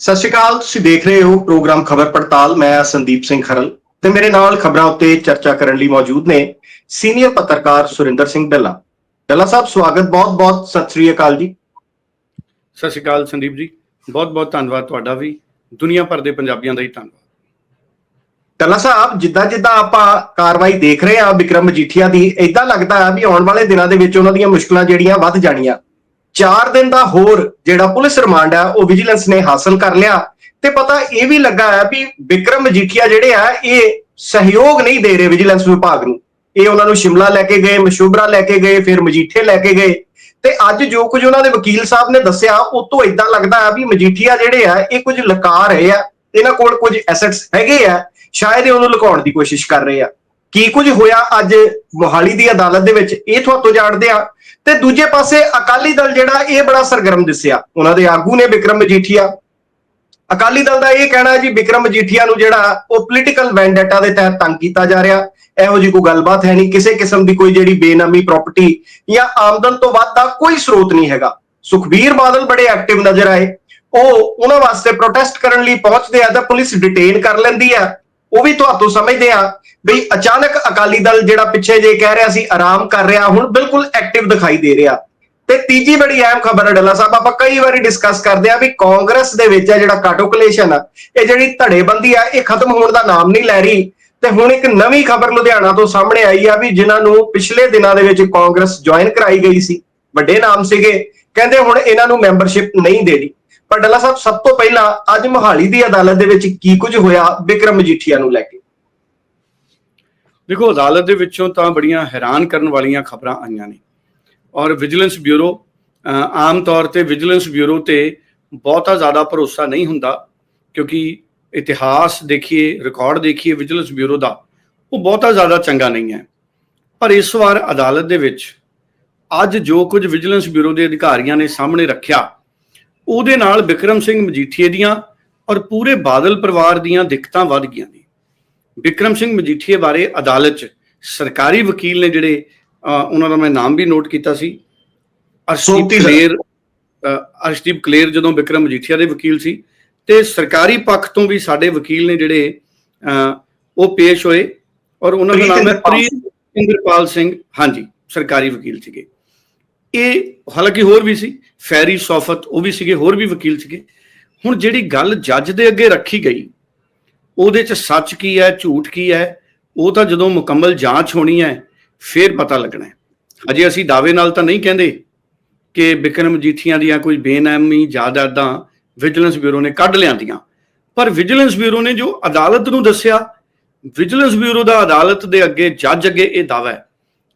ਸਤਿ ਸ਼੍ਰੀ ਅਕਾਲ ਤੁਸੀਂ ਦੇਖ ਰਹੇ ਹੋ ਪ੍ਰੋਗਰਾਮ ਖਬਰ ਪੜਤਾਲ ਮੈਂ ਸੰਦੀਪ ਸਿੰਘ ਖਰਲ ਤੇ ਮੇਰੇ ਨਾਲ ਖਬਰਾਂ ਉੱਤੇ ਚਰਚਾ ਕਰਨ ਲਈ ਮੌਜੂਦ ਨੇ ਸੀਨੀਅਰ ਪੱਤਰਕਾਰ ਸੁਰਿੰਦਰ ਸਿੰਘ ਡੱਲਾ। ਡੱਲਾ ਸਾਹਿਬ ਸਵਾਗਤ ਬਹੁਤ-ਬਹੁਤ ਸਤਿ ਸ਼੍ਰੀ ਅਕਾਲ ਜੀ। ਸਤਿ ਸ਼੍ਰੀ ਅਕਾਲ ਸੰਦੀਪ ਜੀ ਬਹੁਤ ਬਹੁਤ ਧੰਨਵਾਦ ਤੁਹਾਡਾ ਵੀ ਦੁਨੀਆ ਭਰ ਦੇ ਪੰਜਾਬੀਆਂ ਦਾ ਹੀ ਧੰਨਵਾਦ। ਡੱਲਾ ਸਾਹਿਬ ਜਿੱਦਾਂ ਜਿੱਦਾਂ ਆਪਾਂ ਕਾਰਵਾਈ ਦੇਖ ਰਹੇ ਹਾਂ ਵਿਕਰਮ ਮਜੀਠੀਆ ਦੀ ਇਦਾਂ ਲੱਗਦਾ ਹੈ ਵੀ ਆਉਣ ਵਾਲੇ ਦਿਨਾਂ ਦੇ ਵਿੱਚ ਉਹਨਾਂ ਦੀਆਂ ਮੁਸ਼ਕਲਾਂ ਜਿਹੜੀਆਂ ਵੱਧ ਜਾਣੀਆਂ। 4 ਦਿਨ ਦਾ ਹੋਰ ਜਿਹੜਾ ਪੁਲਿਸ ਰਿਮਾਂਡ ਹੈ, ਉਹ ਵਿਜੀਲੈਂਸ ਨੇ ਹਾਸਲ ਕਰ ਲਿਆ। ਤੇ ਪਤਾ ਇਹ ਵੀ ਲੱਗਾ ਹੈ ਵੀ ਵਿਕਰਮ ਮਜੀਠੀਆ ਜਿਹੜੇ ਆ, ਇਹ ਸਹਿਯੋਗ ਨਹੀਂ ਦੇ ਰਹੇ ਵਿਜੀਲੈਂਸ ਵਿਭਾਗ ਨੂੰ। ਇਹ ਉਹਨਾਂ ਨੂੰ ਸ਼ਿਮਲਾ ਲੈ ਕੇ ਗਏ, ਮਸ਼ੂਬਰਾ ਲੈ ਕੇ ਗਏ, ਫਿਰ ਮਜੀਠੇ ਲੈ ਕੇ ਗਏ। ਤੇ ਅੱਜ ਜੋ ਕੁਝ ਉਹਨਾਂ ਦੇ ਵਕੀਲ ਸਾਹਿਬ ਨੇ ਦੱਸਿਆ, ਉਹ ਤੋਂ ਇਦਾਂ ਲੱਗਦਾ ਹੈ ਵੀ ਮਜੀਠੀਆ ਜਿਹੜੇ ਆ, ਇਹ ਕੁਝ ਲੁਕਾ ਰਹੇ ਆ। ਇਹਨਾਂ ਕੋਲ ਕੁਝ ਐਸੈਟਸ ਹੈਗੇ ਆ, ਸ਼ਾਇਦ ਇਹ ਉਹਨੂੰ ਲੁਕਾਉਣ ਦੀ ਕੋਸ਼ਿਸ਼ ਕਰ ਰਹੇ ਆ। ਕੀ ਕੁਝ ਹੋਇਆ ਅੱਜ ਮੋਹਾਲੀ ਦੀ ਅਦਾਲਤ ਦੇ ਵਿੱਚ, ਇਹ ਤੁਹਾਨੂੰ ਜਾਣਦੇ ਆ। ਤੇ ਦੂਜੇ ਪਾਸੇ ਅਕਾਲੀ ਦਲ ਜਿਹੜਾ, ਇਹ ਬੜਾ ਸਰਗਰਮ ਦਿਸਿਆ। ਉਹਨਾਂ ਦੇ ਆਗੂ ਨੇ ਵਿਕਰਮ ਮਜੀਠੀਆ। ਅਕਾਲੀ ਦਲ ਦਾ ਇਹ ਕਹਿਣਾ ਜੀ, ਵਿਕਰਮ ਮਜੀਠੀਆ ਨੂੰ ਜਿਹੜਾ, ਉਹ ਪੋਲੀਟੀਕਲ ਵੈਂਡੇਟਾ ਦੇ ਤਹਿਤ ਤੰਗ ਕੀਤਾ ਜਾ ਰਿਹਾ। ਇਹੋ ਜੀ ਕੋਈ ਗੱਲਬਾਤ ਹੈ ਨਹੀਂ। ਕਿਸੇ ਕਿਸਮ ਦੀ ਕੋਈ ਜਿਹੜੀ ਬੇਨਾਮੀ ਪ੍ਰਾਪਰਟੀ ਜਾਂ ਆਮਦਨ ਤੋਂ ਵੱਧ ਦਾ ਕੋਈ ਸਰੋਤ ਨਹੀਂ ਹੈਗਾ। ਸੁਖਬੀਰ ਬਾਦਲ ਬੜੇ ਐਕਟਿਵ ਨਜ਼ਰ ਆਏ। ਉਹ ਉਹਨਾਂ ਵਾਸਤੇ ਪ੍ਰੋਟੈਸਟ ਕਰਨ ਲਈ ਪਹੁੰਚਦੇ ਆ ਤਾਂ ਪੁਲਿਸ ਡਿਟੇਨ ਕਰ ਲੈਂਦੀ ਆ। ਉਹ ਵੀ ਤੁਹਾਤੋਂ ਸਮਝਦੇ ਆ ਵੀ ਅਚਾਨਕ ਅਕਾਲੀ ਦਲ ਜਿਹੜਾ ਪਿੱਛੇ ਜੇ ਕਹਿ ਰਿਹਾ ਸੀ, ਆਰਾਮ ਕਰ ਰਿਹਾ, ਹੁਣ ਬਿਲਕੁਲ ਐਕਟਿਵ ਦਿਖਾਈ ਦੇ ਰਿਹਾ। ਤੇ ਤੀਜੀ ਬੜੀ ਅਹਿਮ ਖਬਰ ਹੈ, ਡੱਲਾ ਸਾਹਿਬ, ਆਪਾਂ ਕਈ ਵਾਰੀ ਡਿਸਕਸ ਕਰਦੇ ਆ ਵੀ ਕਾਂਗਰਸ ਦੇ ਵਿੱਚ ਆ ਜਿਹੜਾ ਕਾਟੋਕਲੇਸ਼ਨ ਆ ਇਹ ਜਿਹੜੀ ਧੜੇਬੰਦੀ ਆ, ਇਹ ਖਤਮ ਹੋਣ ਦਾ ਨਾਮ ਨਹੀਂ ਲੈ ਰਹੀ। ਤੇ ਹੁਣ ਇੱਕ ਨਵੀਂ ਖਬਰ ਲੁਧਿਆਣਾ ਤੋਂ ਸਾਹਮਣੇ ਆਈ ਆ ਵੀ ਜਿਨ੍ਹਾਂ ਨੂੰ ਪਿਛਲੇ ਦਿਨਾਂ ਦੇ ਵਿੱਚ ਕਾਂਗਰਸ ਜੁਆਇਨ ਕਰਾਈ ਗਈ ਸੀ, ਵੱਡੇ ਨਾਮ ਸੀਗੇ, ਕਹਿੰਦੇ ਹੁਣ ਇਹਨਾਂ ਨੂੰ ਮੈਂਬਰਸ਼ਿਪ ਨਹੀਂ ਦੇਣੀ। ਪਰ ਡੱਲਾ ਸਾਹਿਬ, ਸਭ ਤੋਂ ਪਹਿਲਾਂ ਅੱਜ ਮੋਹਾਲੀ ਦੀ ਅਦਾਲਤ ਦੇ ਵਿੱਚ ਕੀ ਕੁਝ ਹੋਇਆ ਵਿਕਰਮ ਮਜੀਠੀਆ ਨੂੰ ਲੈ ਕੇ? ਦੇਖੋ, ਅਦਾਲਤ ਦੇ ਵਿੱਚੋਂ ਤਾਂ ਬੜੀਆਂ ਹੈਰਾਨ ਕਰਨ ਵਾਲੀਆਂ ਖਬਰਾਂ ਆਈਆਂ ਨੇ। ਔਰ ਵਿਜੀਲੈਂਸ ਬਿਊਰੋ ਆਮ ਤੌਰ ਤੇ ਵਿਜੀਲੈਂਸ ਬਿਊਰੋ ਤੇ ਬਹੁਤਾ ਜ਼ਿਆਦਾ ਭਰੋਸਾ ਨਹੀਂ ਹੁੰਦਾ, ਕਿਉਂਕਿ ਇਤਿਹਾਸ ਦੇਖੀਏ, ਰਿਕਾਰਡ ਦੇਖੀਏ ਵਿਜੀਲੈਂਸ ਬਿਊਰੋ ਦਾ, ਉਹ ਬਹੁਤਾ ਜ਼ਿਆਦਾ ਚੰਗਾ ਨਹੀਂ ਹੈ। ਪਰ ਇਸ ਵਾਰ ਅਦਾਲਤ ਦੇ ਵਿੱਚ ਅੱਜ ਜੋ ਕੁਝ ਵਿਜੀਲੈਂਸ ਬਿਊਰੋ ਦੇ ਅਧਿਕਾਰੀਆਂ ਨੇ ਸਾਹਮਣੇ ਰੱਖਿਆ ਉਹਦੇ ਨਾਲ ਵਿਕਰਮ ਸਿੰਘ ਮਜੀਠੀਏ ਦੀਆਂ ਔਰ ਪੂਰੇ ਬਾਦਲ ਪਰਿਵਾਰ ਦੀਆਂ ਦਿੱਕਤਾਂ ਵੱਧ ਗਈਆਂ ਨੇ। ਵਿਕਰਮ ਸਿੰਘ ਮਜੀਠੀਏ ਬਾਰੇ ਅਦਾਲਤ 'ਚ ਸਰਕਾਰੀ ਵਕੀਲ ਨੇ ਜਿਹੜੇ ਉਹਨਾਂ ਦਾ ਮੈਂ ਨਾਮ ਵੀ ਨੋਟ ਕੀਤਾ ਸੀ। ਅਰਸ਼ਦੀਪ। ਕਲੇਰ ਅਰਸ਼ਦੀਪ ਕਲੇਰ ਜਦੋਂ ਵਿਕਰਮ ਮਜੀਠੀਆ ਦੇ ਵਕੀਲ ਸੀ ਤੇ ਸਰਕਾਰੀ ਪੱਖ ਤੋਂ ਵੀ ਸਾਡੇ ਵਕੀਲ ਨੇ ਜਿਹੜੇ ਉਹ ਪੇਸ਼ ਹੋਏ ਔਰ ਉਹਨਾਂ ਦਾ ਨਾਮ ਹੈ ਪ੍ਰੀਤ ਪ੍ਰੀਤ ਇੰਦਰਪਾਲ ਸਿੰਘ। ਹਾਂਜੀ ਸਰਕਾਰੀ ਵਕੀਲ ਸੀਗੇ। ਇਹ ਹਾਲਾਂਕਿ ਹੋਰ ਵੀ ਸੀ, ਫੈਰੀ, ਸੌਫਤ, ਉਹ ਵੀ ਸੀਗੇ, ਹੋਰ ਵੀ ਵਕੀਲ ਸੀਗੇ। ਹੁਣ ਜਿਹੜੀ ਗੱਲ ਜੱਜ ਦੇ ਅੱਗੇ ਰੱਖੀ ਗਈ, ਉਹਦੇ ਚ ਸੱਚ ਕੀ ਹੈ, ਝੂਠ ਕੀ ਹੈ, ਉਹ ਤਾਂ ਜਦੋਂ ਮੁਕੰਮਲ ਜਾਂਚ ਹੋਣੀ ਹੈ, ਫਿਰ ਪਤਾ ਲੱਗਣਾ ਹੈ। ਅਜੇ ਅਸੀਂ ਦਾਅਵੇ ਨਾਲ ਤਾਂ ਨਹੀਂ ਕਹਿੰਦੇ ਕਿ ਬਿਕਰਮ ਜੀਠੀਆਂ ਦੀਆਂ ਕੋਈ ਬੇਨਾਮੀ ਜਾਇਦਾਦਾਂ ਵਿਜੀਲੈਂਸ ਬਿਊਰੋ ਨੇ ਕੱਢ ਲਿਆਂਦੀਆਂ ਪਰ ਵਿਜੀਲੈਂਸ ਬਿਊਰੋ ਨੇ ਜੋ ਅਦਾਲਤ ਨੂੰ ਦੱਸਿਆ, ਵਿਜੀਲੈਂਸ ਬਿਊਰੋ ਦਾ ਅਦਾਲਤ ਦੇ ਅੱਗੇ, ਜੱਜ ਅੱਗੇ ਇਹ ਦਾਅਵਾ ਹੈ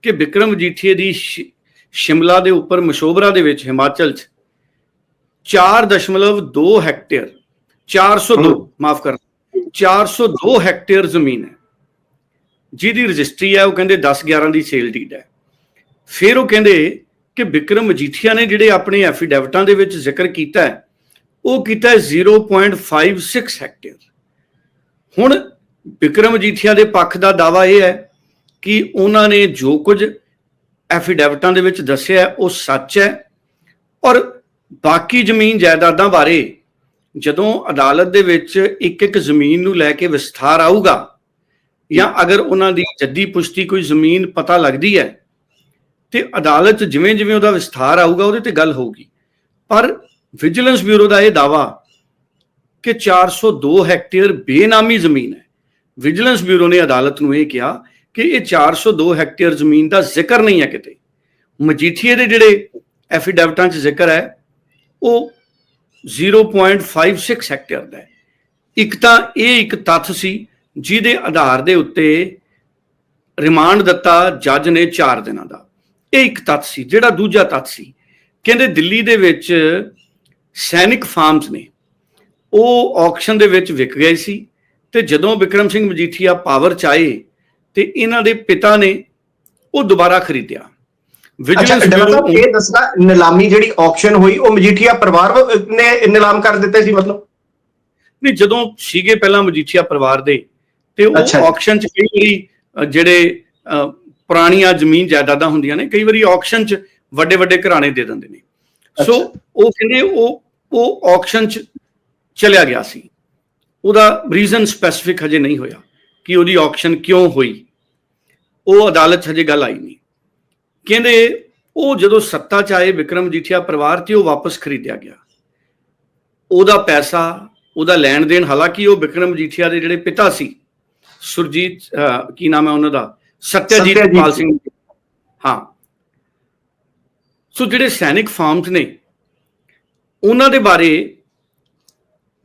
ਕਿ ਬਿਕਰਮ ਜੀਠੀਏ ਦੀ ਸ਼ਿ- ਸ਼ਿਮਲਾ ਦੇ ਉੱਪਰ ਮਸ਼ੋਬਰਾ ਦੇ ਵਿੱਚ ਹਿਮਾਚਲ 'ਚ 4.2 ਹੈਕਟੇਅਰ 402 ਹਮ। ਮਾਫ ਕਰ 402 ਹੈਕਟੇਅਰ ਜ਼ਮੀਨ ਹੈ। ਜਿਹਦੀ ਰਜਿਸਟਰੀ ਹੈ ਉਹ ਕਹਿੰਦੇ 10 11 ਦੀ ਸੇਲ ਡੀਡ ਹੈ। ਫਿਰ ਉਹ ਕਹਿੰਦੇ ਕਿ ਵਿਕਰਮ ਮਜੀਠੀਆ ਨੇ ਜਿਹੜੇ ਆਪਣੇ ਐਫੀਡੈਵਿਟਾਂ ਦੇ ਵਿੱਚ ਜ਼ਿਕਰ ਕੀਤਾ ਹੈ ਉਹ ਕੀਤਾ ਹੈ 0.56 ਹੈਕਟੇਅਰ। ਹੁਣ ਵਿਕਰਮ ਮਜੀਠੀਆ ਦੇ ਪੱਖ ਦਾ ਦਾਵਾ ਇਹ ਹੈ ਕਿ ਉਹਨਾਂ ਨੇ ਜੋ ਕੁਝ ਐਫੀਡੈਵਿਟਾਂ ਦੇ ਵਿੱਚ ਦੱਸਿਆ ਉਹ ਸੱਚ ਹੈ। ਔਰ ਬਾਕੀ ਜ਼ਮੀਨ ਜਾਇਦਾਦਾਂ ਬਾਰੇ ਜਦੋਂ ਅਦਾਲਤ ਦੇ ਵਿੱਚ ਇੱਕ ਇੱਕ ਜ਼ਮੀਨ ਨੂੰ ਲੈ ਕੇ ਵਿਸਥਾਰ ਆਊਗਾ ਜਾਂ ਅਗਰ ਉਹਨਾਂ ਦੀ ਜੱਦੀ ਪੁਸ਼ਤੀ ਕੋਈ ਜ਼ਮੀਨ ਪਤਾ ਲੱਗਦੀ ਹੈ, ਤੇ ਅਦਾਲਤ ਜਿਵੇਂ ਜਿਵੇਂ ਉਹਦਾ ਵਿਸਥਾਰ ਆਊਗਾ, ਉਹਦੇ ਤੇ ਗੱਲ ਹੋਊਗੀ। ਪਰ ਵਿਜੀਲੈਂਸ ਬਿਊਰੋ ਦਾ ਇਹ ਦਾਵਾ ਕਿ 402 ਹੈਕਟੇਅਰ ਬੇਨਾਮੀ ਜ਼ਮੀਨ ਹੈ। ਵਿਜੀਲੈਂਸ ਬਿਊਰੋ ਨੇ ਅਦਾਲਤ ਨੂੰ ਇਹ ਕਿਹਾ ਕਿ ਇਹ 402 ਹੈਕਟੇਅਰ ਜ਼ਮੀਨ ਦਾ ਜ਼ਿਕਰ ਨਹੀਂ ਹੈ ਕਿਤੇ। ਮਜੀਠੀਏ ਦੇ ਜਿਹੜੇ ਐਫੀਡੈਵਿਟਾਂ 'ਚ ਜ਼ਿਕਰ ਹੈ, ਉਹ 0.56 ਹੈਕਟੇਅਰ ਦਾ ਹੈ। ਇੱਕ ਤਾਂ ਇਹ ਇੱਕ ਤੱਥ ਸੀ ਜਿਹਦੇ ਆਧਾਰ ਦੇ ਉੱਤੇ ਰਿਮਾਂਡ ਦਿੱਤਾ ਜੱਜ ਨੇ 4 ਦਿਨਾਂ ਦਾ। ਇਹ ਇੱਕ ਤੱਥ ਸੀ, ਜਿਹੜਾ ਦੂਜਾ ਤੱਥ ਸੀ। ਕਹਿੰਦੇ ਦਿੱਲੀ ਦੇ ਵਿੱਚ ਸੈਨਿਕ ਫਾਰਮਸ ਨੇ, ਉਹ ਆਕਸ਼ਨ ਦੇ ਵਿੱਚ ਵਿਕ ਗਏ ਸੀ ਤੇ ਜਦੋਂ ਵਿਕਰਮ ਸਿੰਘ ਮਜੀਠੀਆ ਪਾਵਰ ਚ ਆਏ ਤੇ ਇਹਨਾਂ ਦੇ ਪਿਤਾ ਨੇ ਉਹ ਦੁਬਾਰਾ ਖਰੀਦਿਆ। ਵਿਜੀਲੈਂਸ ਇਹ ਦੱਸਣਾ ਨਿਲਾਮੀ ਜਿਹੜੀ ਆਕਸ਼ਨ ਹੋਈ ਉਹ ਮਜੀਠੀਆ ਪਰਿਵਾਰ ਨੇ ਨਿਲਾਮ ਕਰ ਦਿੱਤੇ ਸੀ ਮਤਲਬ? ਨਹੀਂ ਜਦੋਂ ਸੀਗੇ ਪਹਿਲਾਂ ਮਜੀਠੀਆ ਪਰਿਵਾਰ ਦੇ ਤੇ ਉਹ। ਆਕਸ਼ਨ ਚ ਕਈ ਵਾਰੀ ਜਿਹੜੇ ਪੁਰਾਣੀਆਂ ਜ਼ਮੀਨ ਜਾਇਦਾਦਾਂ ਹੁੰਦੀਆਂ ਨੇ ਕਈ ਵਾਰੀ ਆਕਸ਼ਨ ਚ ਵੱਡੇ ਵੱਡੇ ਘਰਾਣੇ ਦੇ ਦਿੰਦੇ ਨੇ। ਸੋ। ਉਹ ਕਹਿੰਦੇ ਉਹ ਉਹ ਆਕਸ਼ਨ ਚ ਚਲਿਆ ਗਿਆ ਸੀ। ਉਹਦਾ ਰੀਜ਼ਨ ਸਪੈਸੀਫਿਕ ਹਜੇ ਨਹੀਂ ਹੋਇਆ ਕਿ ਉਹਦੀ ਆਕਸ਼ਨ ਕਿਉਂ ਹੋਈ। ਉਹ ਅਦਾਲਤ 'ਚ ਹਜੇ ਗੱਲ ਆਈ ਨਹੀਂ। ਕਹਿੰਦੇ ਉਹ ਜਦੋਂ ਸੱਤਾ 'ਚ ਆਏ ਵਿਕਰਮ ਜੀਠੀਆ ਪਰਿਵਾਰ ਤੇ ਉਹ ਵਾਪਸ ਖਰੀਦਿਆ ਗਿਆ। ਉਹਦਾ ਪੈਸਾ ਉਹਦਾ ਲੈਣ ਦੇਣ ਹਾਲਾਂਕਿ ਉਹ ਵਿਕਰਮ ਜੀਠੀਆ ਦੇ ਜਿਹੜੇ ਪਿਤਾ ਸੀ ਸੁਰਜੀਤ ਕੀ ਨਾਮ ਹੈ ਉਹਨਾਂ ਦਾ? ਸੱਤਿਆਜੀਤ ਪਾਲ ਸਿੰਘ। ਹਾਂ। ਸੋ ਜਿਹੜੇ ਸੈਨਿਕ ਫਾਰਮਸ ਨੇ ਉਹਨਾਂ ਦੇ ਬਾਰੇ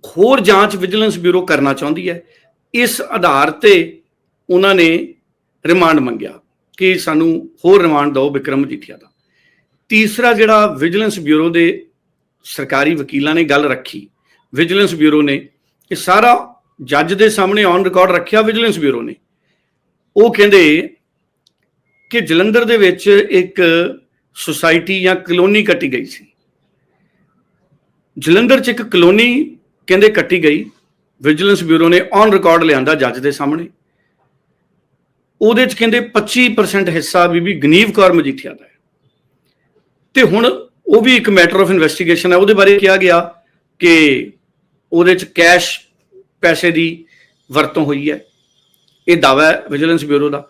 ਹੋਰ ਜਾਂਚ ਵਿਜੀਲੈਂਸ ਬਿਊਰੋ ਕਰਨਾ ਚਾਹੁੰਦੀ ਹੈ। ਇਸ ਆਧਾਰ ਤੇ ਉਹਨਾਂ ਨੇ ਰਿਮਾਂਡ ਮੰਗਿਆ ਕਿ ਸਾਨੂੰ ਹੋਰ ਰਿਮਾਂਡ ਦਿਓ ਵਿਕਰਮ ਜੀਠੀਆ ਦਾ। ਤੀਸਰਾ ਜਿਹੜਾ ਵਿਜੀਲੈਂਸ ਬਿਊਰੋ ਦੇ ਸਰਕਾਰੀ ਵਕੀਲਾਂ ਨੇ ਗੱਲ ਰੱਖੀ, ਵਿਜੀਲੈਂਸ ਬਿਊਰੋ ਨੇ, ਇਹ ਸਾਰਾ ਜੱਜ ਦੇ ਸਾਹਮਣੇ ਔਨ ਰਿਕਾਰਡ ਰੱਖਿਆ ਵਿਜੀਲੈਂਸ ਬਿਊਰੋ ਨੇ। ਉਹ ਕਹਿੰਦੇ ਕਿ ਜਲੰਧਰ ਦੇ ਵਿੱਚ ਇੱਕ ਸੁਸਾਇਟੀ ਜਾਂ ਕਲੋਨੀ ਕੱਟੀ ਗਈ ਸੀ। ਜਲੰਧਰ 'ਚ ਇੱਕ ਕਲੋਨੀ ਕਹਿੰਦੇ ਕੱਟੀ ਗਈ, ਵਿਜੀਲੈਂਸ ਬਿਊਰੋ ਨੇ ਔਨ ਰਿਕਾਰਡ ਲਿਆਂਦਾ ਜੱਜ ਦੇ ਸਾਹਮਣੇ। ਉਹਦੇ 'ਚ ਕਹਿੰਦੇ 25% ਹਿੱਸਾ ਬੀਬੀ ਗਨੀਵ ਕੌਰ ਮਜੀਠੀਆ ਦਾ ਹੈ। ਤੇ ਹੁਣ ਉਹ ਵੀ ਇੱਕ ਮੈਟਰ ਆਫ ਇਨਵੈਸਟੀਗੇਸ਼ਨ ਹੈ। ਉਹਦੇ ਬਾਰੇ ਕਿਹਾ ਗਿਆ ਕਿ ਉਹਦੇ 'ਚ ਕੈਸ਼ ਪੈਸੇ ਦੀ ਵਰਤੋਂ ਹੋਈ ਹੈ। ਇਹ ਦਾਵਾ ਹੈ ਵਿਜੀਲੈਂਸ ਬਿਊਰੋ ਦਾ।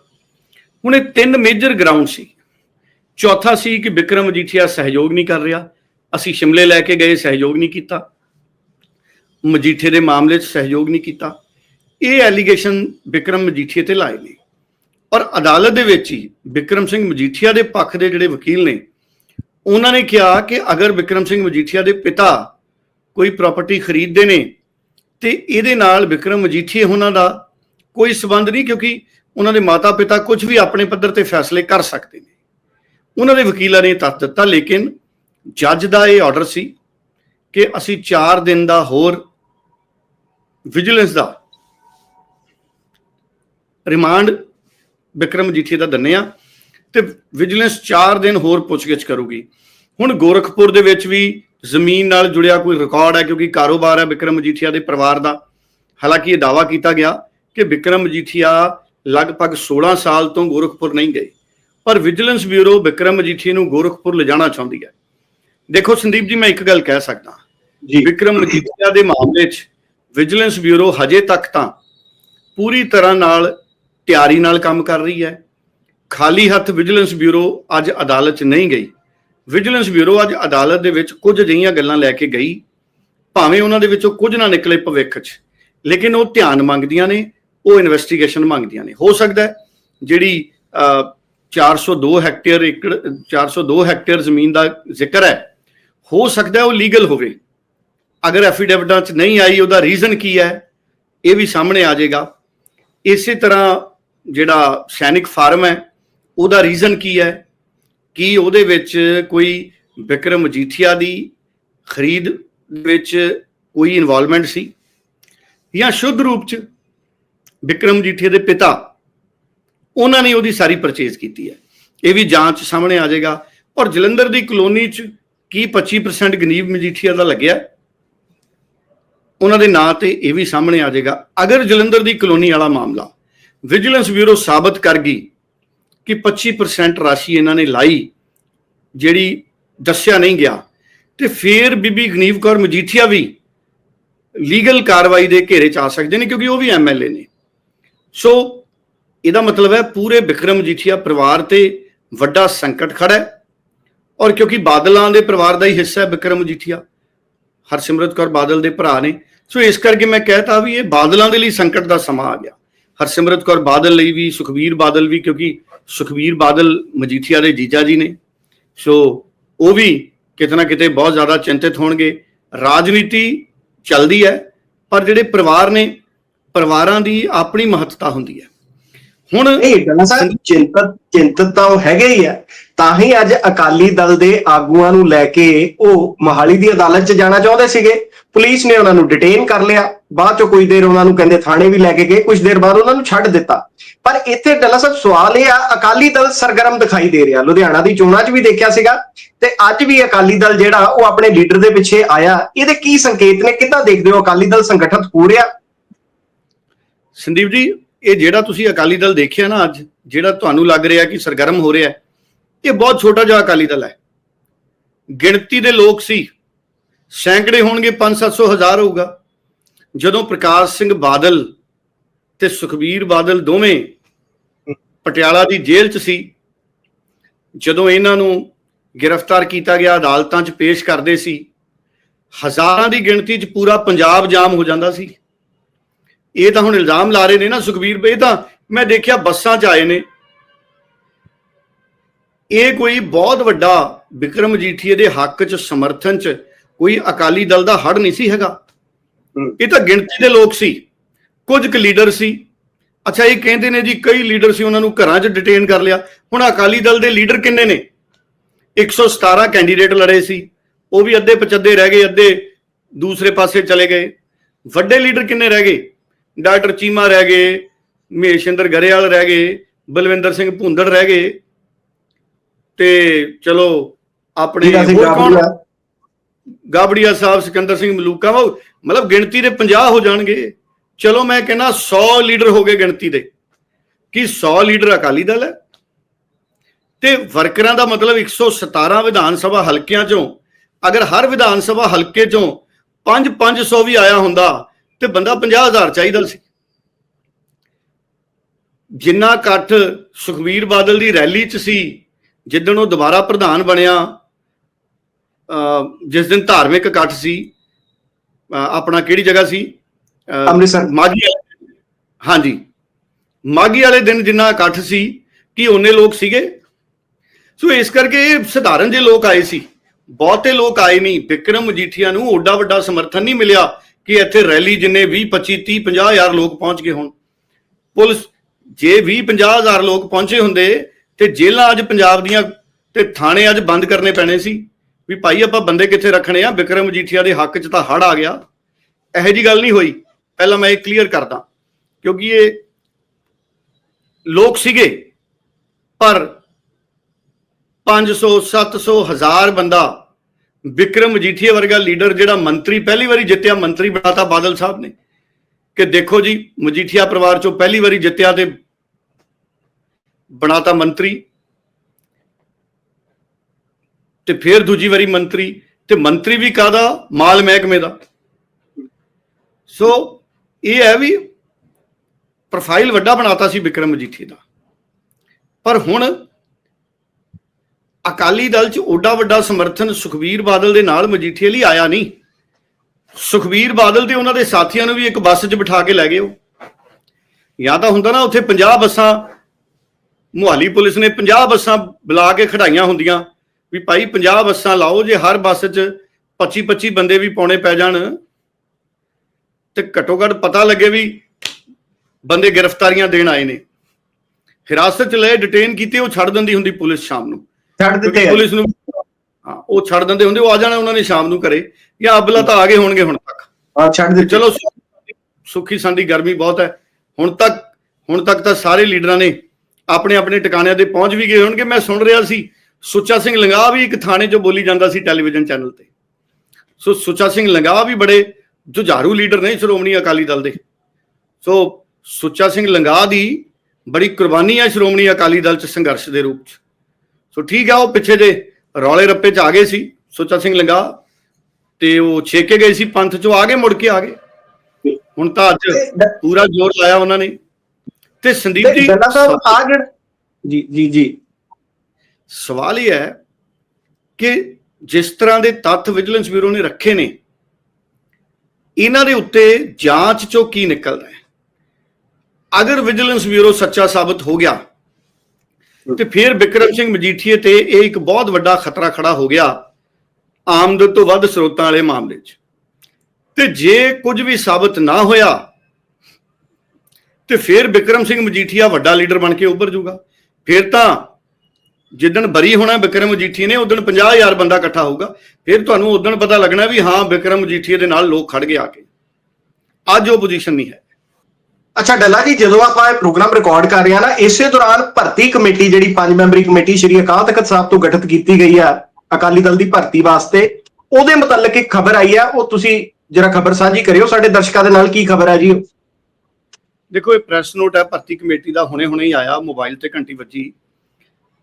ਹੁਣ ਇਹ ਤਿੰਨ ਮੇਜਰ ਗਰਾਊਂਡ ਸੀ। ਚੌਥਾ ਸੀ ਕਿ ਵਿਕਰਮ ਮਜੀਠੀਆ ਸਹਿਯੋਗ ਨਹੀਂ ਕਰ ਰਿਹਾ। ਅਸੀਂ ਸ਼ਿਮਲੇ ਲੈ ਕੇ ਗਏ, ਸਹਿਯੋਗ ਨਹੀਂ ਕੀਤਾ। ਮਜੀਠੇ ਦੇ ਮਾਮਲੇ 'ਚ ਸਹਿਯੋਗ ਨਹੀਂ ਕੀਤਾ। ਇਹ ਐਲੀਗੇਸ਼ਨ ਵਿਕਰਮ ਮਜੀਠੀਆ ਤੇ ਲਾਏ ਨੇ। ਔਰ ਅਦਾਲਤ ਦੇ ਵਿੱਚ ਹੀ ਵਿਕਰਮ ਸਿੰਘ ਮਜੀਠੀਆ ਦੇ ਪੱਖ ਦੇ ਜਿਹੜੇ ਵਕੀਲ ਨੇ, ਉਹਨਾਂ ਨੇ ਕਿਹਾ ਕਿ ਅਗਰ ਵਿਕਰਮ ਸਿੰਘ ਮਜੀਠੀਆ ਦੇ ਪਿਤਾ ਕੋਈ ਪ੍ਰਾਪਰਟੀ ਖਰੀਦਦੇ ਨੇ, ਤੇ ਇਹਦੇ ਨਾਲ ਵਿਕਰਮ ਮਜੀਠੀਆ ਉਹਨਾਂ ਦਾ ਕੋਈ ਸਬੰਧ ਨਹੀਂ ਕਿਉਂਕਿ ਉਹਨਾਂ ਦੇ ਮਾਤਾ-ਪਿਤਾ ਕੁਝ ਵੀ ਆਪਣੇ ਪੱਧਰ ਤੇ ਫੈਸਲੇ ਕਰ ਸਕਦੇ ਨੇ। ਉਹਨਾਂ ਦੇ ਵਕੀਲਾਂ ਨੇ ਤੱਥ ਦਿੱਤਾ, ਲੇਕਿਨ ਜੱਜ ਦਾ ਇਹ ਆਰਡਰ ਸੀ ਕਿ ਅਸੀਂ 4 ਦਿਨ ਦਾ ਹੋਰ ਵਿਜੀਲੈਂਸ ਦਾ ਰਿਮਾਂਡ ਵਿਕਰਮ ਜੀਠੀ ਦਾ ਦੰਨੇ ਆ ਤੇ ਵਿਜੀਲੈਂਸ 4 ਦਿਨ ਹੋਰ ਪੁੱਛਗਿੱਛ ਕਰੂਗੀ। ਹੁਣ ਗੋਰਖਪੁਰ ਦੇ ਵਿੱਚ ਵੀ ਜ਼ਮੀਨ ਨਾਲ ਜੁੜਿਆ ਕੋਈ ਰਿਕਾਰਡ ਹੈ ਕਿਉਂਕਿ ਕਾਰੋਬਾਰ ਹੈ ਵਿਕਰਮ ਮਜੀਠੀਆ ਦੇ ਪਰਿਵਾਰ ਦਾ। ਹਾਲਾਂਕਿ ਇਹ ਦਾਵਾ ਕੀਤਾ ਗਿਆ ਕਿ ਵਿਕਰਮ ਮਜੀਠੀਆ ਲਗਭਗ 16 ਸਾਲ ਤੋਂ ਗੋਰਖਪੁਰ ਨਹੀਂ ਗਏ। ਪਰ ਵਿਜੀਲੈਂਸ ਬਿਊਰੋ ਵਿਕਰਮ ਮਜੀਠੀਆ ਨੂੰ ਗੋਰਖਪੁਰ ਲਿਜਾਣਾ ਚਾਹੁੰਦੀ ਹੈ। ਦੇਖੋ ਸੰਦੀਪ ਜੀ ਮੈਂ ਇੱਕ ਗੱਲ ਕਹਿ ਸਕਦਾ। ਜੀ। ਵਿਕਰਮ ਮਜੀਠੀਆ ਦੇ ਮਾਮਲੇ 'ਚ ਵਿਜੀਲੈਂਸ ਬਿਊਰੋ ਹਜੇ ਤੱਕ ਤਾਂ ਪੂਰੀ ਤਰ੍ਹਾਂ ਨਾਲ ਤਿਆਰੀ ਨਾਲ ਕੰਮ ਕਰ ਰਹੀ ਹੈ। ਖਾਲੀ ਹੱਥ ਵਿਜੀਲੈਂਸ ਬਿਊਰੋ ਅੱਜ ਅਦਾਲਤ 'ਚ ਨਹੀਂ ਗਈ। ਵਿਜੀਲੈਂਸ ਬਿਊਰੋ ਅੱਜ ਅਦਾਲਤ ਦੇ ਵਿੱਚ ਕੁਝ ਅਜਿਹੀਆਂ ਗੱਲਾਂ ਲੈ ਕੇ ਗਈ। ਭਾਵੇਂ ਉਹਨਾਂ ਦੇ ਵਿੱਚੋਂ ਕੁਝ ਨਾ ਨਿਕਲੇ ਭਵਿੱਖ 'ਚ ਲੇਕਿਨ ਉਹ ਧਿਆਨ ਮੰਗਦੀਆਂ ਨੇ ਉਹ ਇਨਵੈਸਟੀਗੇਸ਼ਨ ਮੰਗਦੀਆਂ ਨੇ। ਹੋ ਸਕਦਾ ਹੈ ਜਿਹੜੀ ਅਹ, 402 ਹੈਕਟੇਅਰ ਏਕੜ 402 ਹੈਕਟੇਅਰ ਜ਼ਮੀਨ ਦਾ ਜ਼ਿਕਰ ਹੈ ਹੋ ਸਕਦਾ ਉਹ ਲੀਗਲ ਹੋਵੇ। ਅਗਰ ਐਫੀਡੇਵਿਟਾਂ 'ਚ ਨਹੀਂ ਆਈ ਉਹਦਾ ਰੀਜ਼ਨ ਕੀ ਹੈ ਇਹ ਵੀ ਸਾਹਮਣੇ ਆ ਜਾਏਗਾ। ਇਸੇ ਤਰ੍ਹਾਂ ਜਿਹੜਾ ਸੈਨਿਕ ਫਾਰਮ ਹੈ, ਉਹਦਾ ਰੀਜ਼ਨ ਕੀ ਹੈ? ਕੀ ਉਹਦੇ ਵਿੱਚ ਕੋਈ ਵਿਕਰਮ ਮਜੀਠੀਆ ਦੀ ਖਰੀਦ ਵਿੱਚ ਕੋਈ ਇਨਵੋਲਵਮੈਂਟ ਸੀ? ਜਾਂ ਸ਼ੁੱਧ ਰੂਪ 'ਚ ਵਿਕਰਮ ਮਜੀਠੀਆ ਦੇ ਪਿਤਾ, ਉਹਨਾਂ ਨੇ ਉਹਦੀ ਸਾਰੀ ਪਰਚੇਜ਼ ਕੀਤੀ ਹੈ। ਇਹ ਵੀ ਜਾਂਚ ਸਾਹਮਣੇ ਆ ਜਾਏਗਾ। ਔਰ ਜਲੰਧਰ ਦੀ ਕਲੋਨੀ 'ਚ ਕੀ 25% ਗਨੀਵ ਮਜੀਠੀਆ ਦਾ ਲੱਗਿਆ? ਉਹਨਾਂ ਦੇ ਨਾਂ ਤੇ ਇਹ ਵੀ ਸਾਹਮਣੇ ਆ ਜਾਏਗਾ। ਅਗਰ ਜਲੰਧਰ ਦੀ ਕਲੋਨੀ ਵਾਲਾ ਮਾਮਲਾ ਵਿਜੀਲੈਂਸ ਬਿਊਰੋ ਸਾਬਤ ਕਰ ਗਈ ਕਿ 25% ਰਾਸ਼ੀ ਇਹਨਾਂ ਨੇ ਲਾਈ, ਜਿਹੜੀ ਦੱਸਿਆ ਨਹੀਂ ਗਿਆ। ਤੇ ਫਿਰ ਬੀਬੀ ਗਨੀਵ ਕੌਰ ਮਜੀਠੀਆ ਵੀ ਲੀਗਲ ਕਾਰਵਾਈ ਦੇ ਘੇਰੇ ਚ ਆ ਸਕਦੇ ਨੇ, ਕਿਉਂਕਿ ਉਹ ਵੀ ਐਮਐਲਏ ਨੇ। ਸੋ ਇਹਦਾ ਮਤਲਬ ਹੈ ਪੂਰੇ ਵਿਕਰਮ ਮਜੀਠੀਆ ਪਰਿਵਾਰ ਤੇ ਵੱਡਾ ਸੰਕਟ ਖੜਾ ਹੈ। ਔਰ ਕਿਉਂਕਿ ਬਾਦਲਾਂ ਦੇ ਪਰਿਵਾਰ ਦਾ ਹੀ ਹਿੱਸਾ ਹੈ ਵਿਕਰਮ ਮਜੀਠੀਆ, ਹਰਸਿਮਰਤ ਕੌਰ ਬਾਦਲ ਦੇ ਭਰਾ ਨੇ। ਸੋ ਇਸ ਕਰਕੇ ਮੈਂ ਕਹਿਤਾ ਵੀ ਇਹ ਬਾਦਲਾਂ ਦੇ ਲਈ ਸੰਕਟ ਦਾ ਸਮਾਂ ਆ ਗਿਆ। ਹਰਸਿਮਰਤ ਕੌਰ ਬਾਦਲ ਲਈ ਵੀ, ਸੁਖਬੀਰ ਬਾਦਲ ਵੀ, ਕਿਉਂਕਿ ਸੁਖਬੀਰ ਬਾਦਲ ਮਜੀਠੀਆ ਦੇ ਜੀਜਾ ਜੀ ਨੇ। ਸੋ ਉਹ ਵੀ ਕਿਤੇ ਨਾ ਕਿਤੇ ਬਹੁਤ ਜ਼ਿਆਦਾ ਚਿੰਤਿਤ ਹੋਣਗੇ। ਰਾਜਨੀਤੀ ਚੱਲਦੀ ਹੈ, ਪਰ ਜਿਹੜੇ ਪਰਿਵਾਰ ਨੇ, ਪਰਿਵਾਰਾਂ ਦੀ ਆਪਣੀ ਮਹੱਤਤਾ ਹੁੰਦੀ ਹੈ। ਹੁਣ ਇਹ ਡੱਲਾ ਸਾਹਿਬ ਚਿੰਤਤ ਚਿੰਤਤ ਤਾਂ ਉਹ ਹੈਗੇ ਹੀ ਆ। ਤਾਂ ਹੀ ਅੱਜ ਅਕਾਲੀ ਦਲ ਦੇ ਆਗੂਆਂ ਨੂੰ ਲੈ ਕੇ ਉਹ ਮਹਾਲੀ ਦੀ ਅਦਾਲਤ 'ਚ ਜਾਣਾ ਚਾਹੁੰਦੇ ਸੀਗੇ। ਪੁਲਿਸ ਨੇ ਉਹਨਾਂ ਨੂੰ ਡਿਟੇਨ ਕਰ ਲਿਆ। ਬਾਅਦ ਚੋਂ ਕੁਝ ਦੇਰ ਉਹਨਾਂ ਨੂੰ ਕਹਿੰਦੇ ਥਾਣੇ ਵੀ ਲੈ ਕੇ ਗਏ ਕੁਝ ਦੇਰ ਬਾਅਦ ਉਹਨਾਂ ਨੂੰ ਛੱਡ ਦਿੱਤਾ। ਪਰ ਇੱਥੇ ਡੱਲਾ ਸਾਹਿਬ ਸਵਾਲ ਇਹ ਆ ਅਕਾਲੀ ਦਲ ਸਰਗਰਮ ਦਿਖਾਈ ਦੇ ਰਿਹਾ। ਲੁਧਿਆਣਾ ਦੀ ਚੋਣਾਂ 'ਚ ਵੀ ਦੇਖਿਆ ਸੀਗਾ। ਤੇ ਅੱਜ ਵੀ ਅਕਾਲੀ ਦਲ ਜਿਹੜਾ ਉਹ ਆਪਣੇ ਲੀਡਰ ਦੇ ਪਿੱਛੇ ਆਇਆ। ਇਹਦੇ ਕੀ ਸੰਕੇਤ ਨੇ? ਕਿੱਦਾਂ ਦੇਖਦੇ ਹੋ ਅਕਾਲੀ ਦਲ ਸੰਗਠਿਤ ਹੋ ਰਿਹਾ? ਸੰਦੀਪ ਜੀ ਇਹ ਜਿਹੜਾ ਤੁਸੀਂ ਅਕਾਲੀ ਦਲ ਦੇਖਿਆ ਨਾ ਅੱਜ, ਜਿਹੜਾ ਤੁਹਾਨੂੰ ਲੱਗ ਰਿਹਾ ਕਿ ਸਰਗਰਮ ਹੋ ਰਿਹਾ ਇਹ ਬਹੁਤ ਛੋਟਾ ਜਿਹਾ ਅਕਾਲੀ ਦਲ ਹੈ। ਗਿਣਤੀ ਦੇ ਲੋਕ ਸੀ, ਸੈਂਕੜੇ ਹੋਣਗੇ 5-700 ਹਜ਼ਾਰ ਹੋਊਗਾ। ਜਦੋਂ ਪ੍ਰਕਾਸ਼ ਸਿੰਘ ਬਾਦਲ ਤੇ ਸੁਖਬੀਰ ਬਾਦਲ ਦੋਵੇਂ ਪਟਿਆਲਾ ਦੀ ਜੇਲ੍ਹ 'ਚ ਸੀ, ਜਦੋਂ ਇਹਨਾਂ ਨੂੰ ਗ੍ਰਿਫਤਾਰ ਕੀਤਾ ਗਿਆ, ਅਦਾਲਤਾਂ 'ਚ ਪੇਸ਼ ਕਰਦੇ ਸੀ, ਹਜ਼ਾਰਾਂ ਦੀ ਗਿਣਤੀ 'ਚ ਪੂਰਾ ਪੰਜਾਬ ਜਾਮ ਹੋ ਜਾਂਦਾ ਸੀ। ਇਹ ਤਾਂ ਹੁਣ ਇਲਜ਼ਾਮ ਲਾ ਰਹੇ ਨੇ ਨਾ ਸੁਖਬੀਰ ਬਈ ਤਾਂ ਮੈਂ ਦੇਖਿਆ ਬੱਸਾਂ 'ਚ ਆਏ ਨੇ। ਇਹ ਕੋਈ ਬਹੁਤ ਵੱਡਾ ਵਿਕਰਮ ਜੀਠੀਏ ਦੇ ਹੱਕ 'ਚ ਸਮਰਥਨ 'ਚ ਕੋਈ ਅਕਾਲੀ ਦਲ ਦਾ ਹੜ ਨਹੀਂ ਸੀ ਹੈਗਾ। ਇਹ ਤਾਂ ਗਿਣਤੀ ਦੇ ਲੋਕ ਸੀ ਕੁਝ ਕੁ ਲੀਡਰ ਸੀ। ਅੱਛਾ ਇਹ ਕਹਿੰਦੇ ਨੇ ਜੀ ਕਈ ਲੀਡਰ ਸੀ ਉਹਨਾਂ ਨੂੰ ਘਰਾਂ 'ਚ ਡਿਟੇਨ ਕਰ ਲਿਆ। ਹੁਣ ਅਕਾਲੀ ਦਲ ਦੇ ਲੀਡਰ ਕਿੰਨੇ ਨੇ? 117 ਕੈਂਡੀਡੇਟ ਲੜੇ ਸੀ। ਉਹ ਵੀ ਅੱਧੇ ਪਚੱਦੇ ਰਹਿ ਗਏ ਅੱਧੇ ਦੂਸਰੇ ਪਾਸੇ ਚਲੇ ਗਏ। ਵੱਡੇ ਲੀਡਰ ਕਿੰਨੇ ਰਹਿ ਗਏ? ਡਾਕਟਰ ਚੀਮਾ ਰਹਿ ਗਏ ਮਹੇਸ਼ਿੰਦਰ ਗਰੇਵਾਲ ਰਹਿ ਗਏ ਬਲਵਿੰਦਰ ਸਿੰਘ ਭੁੰਦੜ ਰਹਿ ਗਏ। ਤੇ ਚਲੋ ਆਪਣੇ ਹੋਰ ਕੌਣ? ਗਾਬੜੀਆ? ਗਾਬੜੀਆ ਸਾਹਿਬ ਸਿਕੰਦਰ ਸਿੰਘ ਮਲੂਕਾ ਵਾ ਮਤਲਬ ਗਿਣਤੀ ਦੇ 50 ਹੋ ਜਾਣਗੇ। ਚਲੋ ਮੈਂ ਕਹਿੰਦਾ 100 ਲੀਡਰ ਹੋ ਗਏ ਗਿਣਤੀ ਦੇ। ਕੀ 100 ਲੀਡਰ ਅਕਾਲੀ ਦਲ ਹੈ? ਤੇ ਵਰਕਰਾਂ ਦਾ ਮਤਲਬ 117 ਵਿਧਾਨ ਸਭਾ ਹਲਕਿਆਂ ਚੋਂ ਅਗਰ ਹਰ ਵਿਧਾਨ ਸਭਾ ਹਲਕੇ ਚੋਂ 5 500 ਵੀ ਆਇਆ ਹੁੰਦਾ ਤੇ ਬੰਦਾ 50000 ਚਾਹੀਦਾ ਸੀ। ਜਿੰਨਾ ਇਕੱਠ ਸੁਖਵੀਰ ਬਾਦਲ ਦੀ ਰੈਲੀ 'ਚ ਸੀ ਜਿੱਦਣ ਉਹ ਦੁਬਾਰਾ ਪ੍ਰਧਾਨ ਬਣਿਆ ਜਿਸ ਦਿਨ ਧਾਰਮਿਕ ਇਕੱਠ ਸੀ ਆਪਣਾ ਕਿਹੜੀ ਜਗ੍ਹਾ ਸੀ? ਅੰਮ੍ਰਿਤਸਰ। ਮਾਗੀ ਹਾਂਜੀ। ਮਾਗੀ ਵਾਲੇ ਦਿਨ ਜਿੰਨਾ ਇਕੱਠ ਸੀ ਕੀ ਉਹਨੇ ਲੋਕ ਸੀਗੇ? ਸੋ ਇਸ ਕਰਕੇ ਇਹ ਸਧਾਰਨ ਜਿਹੇ ਲੋਕ ਆਏ ਸੀ। ਬਹੁਤੇ ਲੋਕ ਆਏ ਨਹੀਂ। ਵਿਕਰਮ ਮਜੀਠੀਆ ਨੂੰ ਓਡਾ ਵੱਡਾ ਸਮਰਥਨ ਨਹੀਂ ਮਿਲਿਆ। ਕਿ ਇੱਥੇ ਰੈਲੀ ਜਿੰਨੇ 20 25 30 50 ਹਜ਼ਾਰ ਲੋਕ ਪਹੁੰਚ ਗਏ ਹੋਣ। ਪੁਲਿਸ, ਜੇ 20 50 ਹਜ਼ਾਰ ਲੋਕ ਪਹੁੰਚੇ ਹੁੰਦੇ ਤੇ ਜੇਲ੍ਹਾਂ ਅੱਜ ਪੰਜਾਬ ਦੀਆਂ ਤੇ ਥਾਣੇ ਅੱਜ ਬੰਦ ਕਰਨੇ ਪੈਣੇ ਸੀ। ਵੀ ਭਾਈ ਆਪਾਂ ਬੰਦੇ ਕਿੱਥੇ ਰੱਖਣੇ ਆ? ਵਿਕਰਮ ਮਜੀਠੀਆ ਦੇ ਹੱਕ 'ਚ ਤਾਂ ਹੜ ਆ ਗਿਆ। ਇਹੋ ਜੀ ਗੱਲ ਨਹੀਂ ਹੋਈ। ਪਹਿਲਾਂ ਮੈਂ ਇਹ ਕਲੀਅਰ ਕਰਦਾ। ਕਿਉਂਕਿ ਇਹ ਲੋਕ ਸੀਗੇ, ਪਰ 500 700 ਹਜ਼ਾਰ ਬੰਦਾ ਵਿਕਰਮ ਮਜੀਠੀਆ ਵਰਗਾ ਲੀਡਰ ਜਿਹੜਾ ਮੰਤਰੀ, ਪਹਿਲੀ ਵਾਰੀ ਜਿੱਤਿਆ, ਮੰਤਰੀ ਬਣਾਤਾ ਬਾਦਲ ਸਾਹਿਬ ਨੇ। ਕਿ ਦੇਖੋ ਜੀ, ਮਜੀਠੀਆ ਪਰਿਵਾਰ ਚੋਂ ਪਹਿਲੀ ਵਾਰੀ ਜਿੱਤਿਆ ਤੇ ਬਣਾਤਾ ਮੰਤਰੀ, ਤੇ ਫਿਰ ਦੂਜੀ ਵਾਰੀ ਮੰਤਰੀ, ਤੇ ਮੰਤਰੀ ਵੀ ਕਾਦਾ ਮਾਲ ਮਹਿਕਮੇ ਦਾ। ਸੋ ਇਹ ਹੈ ਵੀ ਪ੍ਰੋਫਾਈਲ ਵੱਡਾ ਬਣਾਤਾ ਸੀ ਵਿਕਰਮ ਮਜੀਠੀ ਦਾ। ਪਰ ਹੁਣ ਅਕਾਲੀ ਦਲ ਚ ਓਡਾ ਵੱਡਾ ਸਮਰਥਨ ਸੁਖਬੀਰ ਬਾਦਲ ਦੇ ਨਾਲ ਮਜੀਠੀਏ ਲਈ ਆਇਆ ਨਹੀਂ। ਸੁਖਬੀਰ ਬਾਦਲ ਤੇ ਉਹਨਾਂ ਦੇ ਸਾਥੀਆਂ ਨੂੰ ਵੀ ਇੱਕ ਬੱਸ 'ਚ ਬਿਠਾ ਕੇ ਲੈ ਗਏ ਉਹ। ਜਾਂ ਤਾਂ ਹੁੰਦਾ ਨਾ ਉੱਥੇ 50 ਬੱਸਾਂ, ਮੁਹਾਲੀ ਪੁਲਿਸ ਨੇ 50 ਬੱਸਾਂ ਬੁਲਾ ਕੇ ਖੜਾਈਆਂ ਹੁੰਦੀਆਂ ਵੀ ਭਾਈ 50 ਬੱਸਾਂ ਲਾਓ, ਜੇ ਹਰ ਬੱਸ 'ਚ 25 25 ਬੰਦੇ ਵੀ ਪਾਉਣੇ ਪੈ ਜਾਣ। ਤੇ ਘੱਟੋ ਘੱਟ ਪਤਾ ਲੱਗੇ ਵੀ ਬੰਦੇ ਗ੍ਰਿਫਤਾਰੀਆਂ ਦੇਣ ਆਏ ਨੇ। ਹਿਰਾਸਤ 'ਚ ਲਏ ਡਿਟੇਨ ਕੀਤੇ, ਉਹ ਛੱਡ ਦਿੰਦੀ ਹੁੰਦੀ ਪੁਲਿਸ ਸ਼ਾਮ ਨੂੰ। ਛੱਡ ਦਿੱਤੇ ਆ। ਪੁਲਿਸ ਨੂੰ ਹਾਂ ਉਹ ਛੱਡ ਦਿੰਦੇ ਹੁੰਦੇ ਉਹ ਆ ਜਾਣਾ ਉਹਨਾਂ ਨੇ ਸ਼ਾਮ ਨੂੰ ਘਰੇ। ਜਾਂ ਅਬਲਾ ਤਾਂ ਆ ਗਏ ਹੋਣਗੇ ਹੁਣ ਤੱਕ। ਹਾਂ ਛੱਡ ਦਿੱਤੇ। ਚਲੋ ਸੁੱਖੀ ਸੰਦੀ ਗਰਮੀ ਬਹੁਤ ਹੈ। ਹੁਣ ਤੱਕ ਹੁਣ ਤੱਕ ਤਾਂ ਸਾਰੇ ਲੀਡਰਾਂ ਨੇ ਆਪਣੇ ਆਪਣੇ ਟਿਕਾਣਿਆਂ ਤੇ ਪਹੁੰਚ ਵੀ ਗਏ ਹੋਣਗੇ। ਮੈਂ ਸੁਣ ਰਿਹਾ ਸੀ ਸੁੱਚਾ ਸਿੰਘ ਲੰਗਾ ਵੀ ਇੱਕ ਥਾਣੇ 'ਚ ਬੋਲੀ ਜਾਂਦਾ ਸੀ ਟੈਲੀਵਿਜ਼ਨ ਚੈਨਲ ਤੇ। ਸੋ ਸੁੱਚਾ ਸਿੰਘ ਲੰਗਾ ਵੀ ਬੜੇ ਜੁਝਾਰੂ ਲੀਡਰ ਨੇ ਸ਼੍ਰੋਮਣੀ ਅਕਾਲੀ ਦਲ ਦੇ। ਸੋ ਸੁੱਚਾ ਸਿੰਘ ਲੰਗਾ ਦੀ ਬੜੀ ਕੁਰਬਾਨੀ ਹੈ ਸ਼੍ਰੋਮਣੀ ਅਕਾਲੀ ਦਲ 'ਚ ਸੰਘਰਸ਼ ਦੇ ਰੂਪ 'ਚ। ਸੋ ਠੀਕ ਆ ਉਹ ਪਿੱਛੇ ਜੇ ਰੌਲੇ ਰੱਪੇ 'ਚ ਆ ਗਏ ਸੀ ਸੁੱਚਾ ਸਿੰਘ ਲੰਗਾ ਤੇ ਉਹ ਛੇਕੇ ਗਏ ਸੀ ਪੰਥ 'ਚੋਂ ਆ ਗਏ ਮੁੜ ਕੇ ਆ ਗਏ। ਹੁਣ ਤਾਂ ਅੱਜ ਪੂਰਾ ਜ਼ੋਰ ਲਾਇਆ ਉਹਨਾਂ ਨੇ। ਤੇ ਸੰਦੀਪ ਜੀ ਡੱਲਾ ਸਾਹਿਬ ਆ ਜਿਹੜਾ ਜੀ ਜੀ ਜੀ। ਸਵਾਲ ਇਹ ਹੈ ਕਿ ਜਿਸ ਤਰ੍ਹਾਂ ਦੇ ਤੱਥ ਵਿਜੀਲੈਂਸ ਬਿਊਰੋ ਨੇ ਰੱਖੇ ਨੇ ਇਹਨਾਂ ਦੇ ਉੱਤੇ ਜਾਂਚ ਚੋਂ ਕੀ ਨਿਕਲਦਾ ਹੈ? ਅਗਰ ਵਿਜੀਲੈਂਸ ਬਿਊਰੋ ਸੱਚਾ ਸਾਬਤ ਹੋ ਗਿਆ ਤੇ ਫਿਰ ਬਿਕਰਮ ਸਿੰਘ ਮਜੀਠੀਏ ਤੇ ਇਹ ਇੱਕ ਬਹੁਤ ਵੱਡਾ ਖਤਰਾ ਖੜਾ ਹੋ ਗਿਆ ਆਮਦਨ ਤੋਂ ਵੱਧ ਸਰੋਤਾਂ ਵਾਲੇ ਮਾਮਲੇ 'ਚ। ਤੇ ਜੇ ਕੁਝ ਵੀ ਸਾਬਤ ਨਾ ਹੋਇਆ, ਤੇ ਫਿਰ ਬਿਕਰਮ ਸਿੰਘ ਮਜੀਠੀਆ ਵੱਡਾ ਲੀਡਰ ਬਣ ਕੇ ਉੱਭਰ ਜਾਊਗਾ। ਫਿਰ ਤਾਂ ਜਿੱਦਣ ਬਰੀ ਹੋਣਾ ਬਿਕਰਮ ਮਜੀਠੀਏ ਨੇ ਉਦੋਂ 50000 ਬੰਦਾ ਇਕੱਠਾ ਹੋਊਗਾ। ਫਿਰ ਤੁਹਾਨੂੰ ਉਦੋਂ ਪਤਾ ਲੱਗਣਾ ਵੀ ਹਾਂ, ਬਿਕਰਮ ਮਜੀਠੀਏ ਦੇ ਨਾਲ ਲੋਕ ਖੜ ਗਏ ਆ ਕੇ। ਅੱਜ ਉਹ ਪੋਜੀਸ਼ਨ ਨਹੀਂ ਹੈ। ਅੱਛਾ ਡੱਲਾ ਜੀ, ਜਦੋਂ ਆਪਾਂ ਇਹ ਪ੍ਰੋਗਰਾਮ ਰਿਕਾਰਡ ਕਰ ਰਹੇ ਹਾਂ ਨਾ, ਇਸੇ ਦੌਰਾਨ ਭਰਤੀ ਕਮੇਟੀ ਜਿਹੜੀ ਪੰਜ ਮੈਂਬਰੀ ਕਮੇਟੀ ਸ਼੍ਰੀ ਅਕਾਲ ਤਖਤ ਸਾਹਿਬ ਤੋਂ ਗਠਿਤ ਕੀਤੀ ਗਈ ਆ, ਅਕਾਲੀ ਦਲ ਦੀ ਭਰਤੀ ਵਾਸਤੇ, ਉਹਦੇ ਮੁਤਲਕ ਇੱਕ ਖਬਰ ਆਈ ਆ, ਉਹ ਤੁਸੀਂ ਜਰਾ ਖਬਰ ਸਾਂਝੀ ਕਰਿਓ, ਸਾਡੇ ਦਰਸ਼ਕਾਂ ਦੇ ਨਾਲ ਕੀ ਖਬਰ ਹੈ ਜੀ? ਦੇਖੋ, ਇਹ ਪ੍ਰੈਸ ਨੋਟ ਹੈ ਭਰਤੀ ਕਮੇਟੀ ਦਾ ਹੁਣੇ-ਹੁਣੇ ਹੀ ਆਇਆ, ਮੋਬਾਈਲ ਤੇ ਘੰਟੀ ਵੱਜੀ।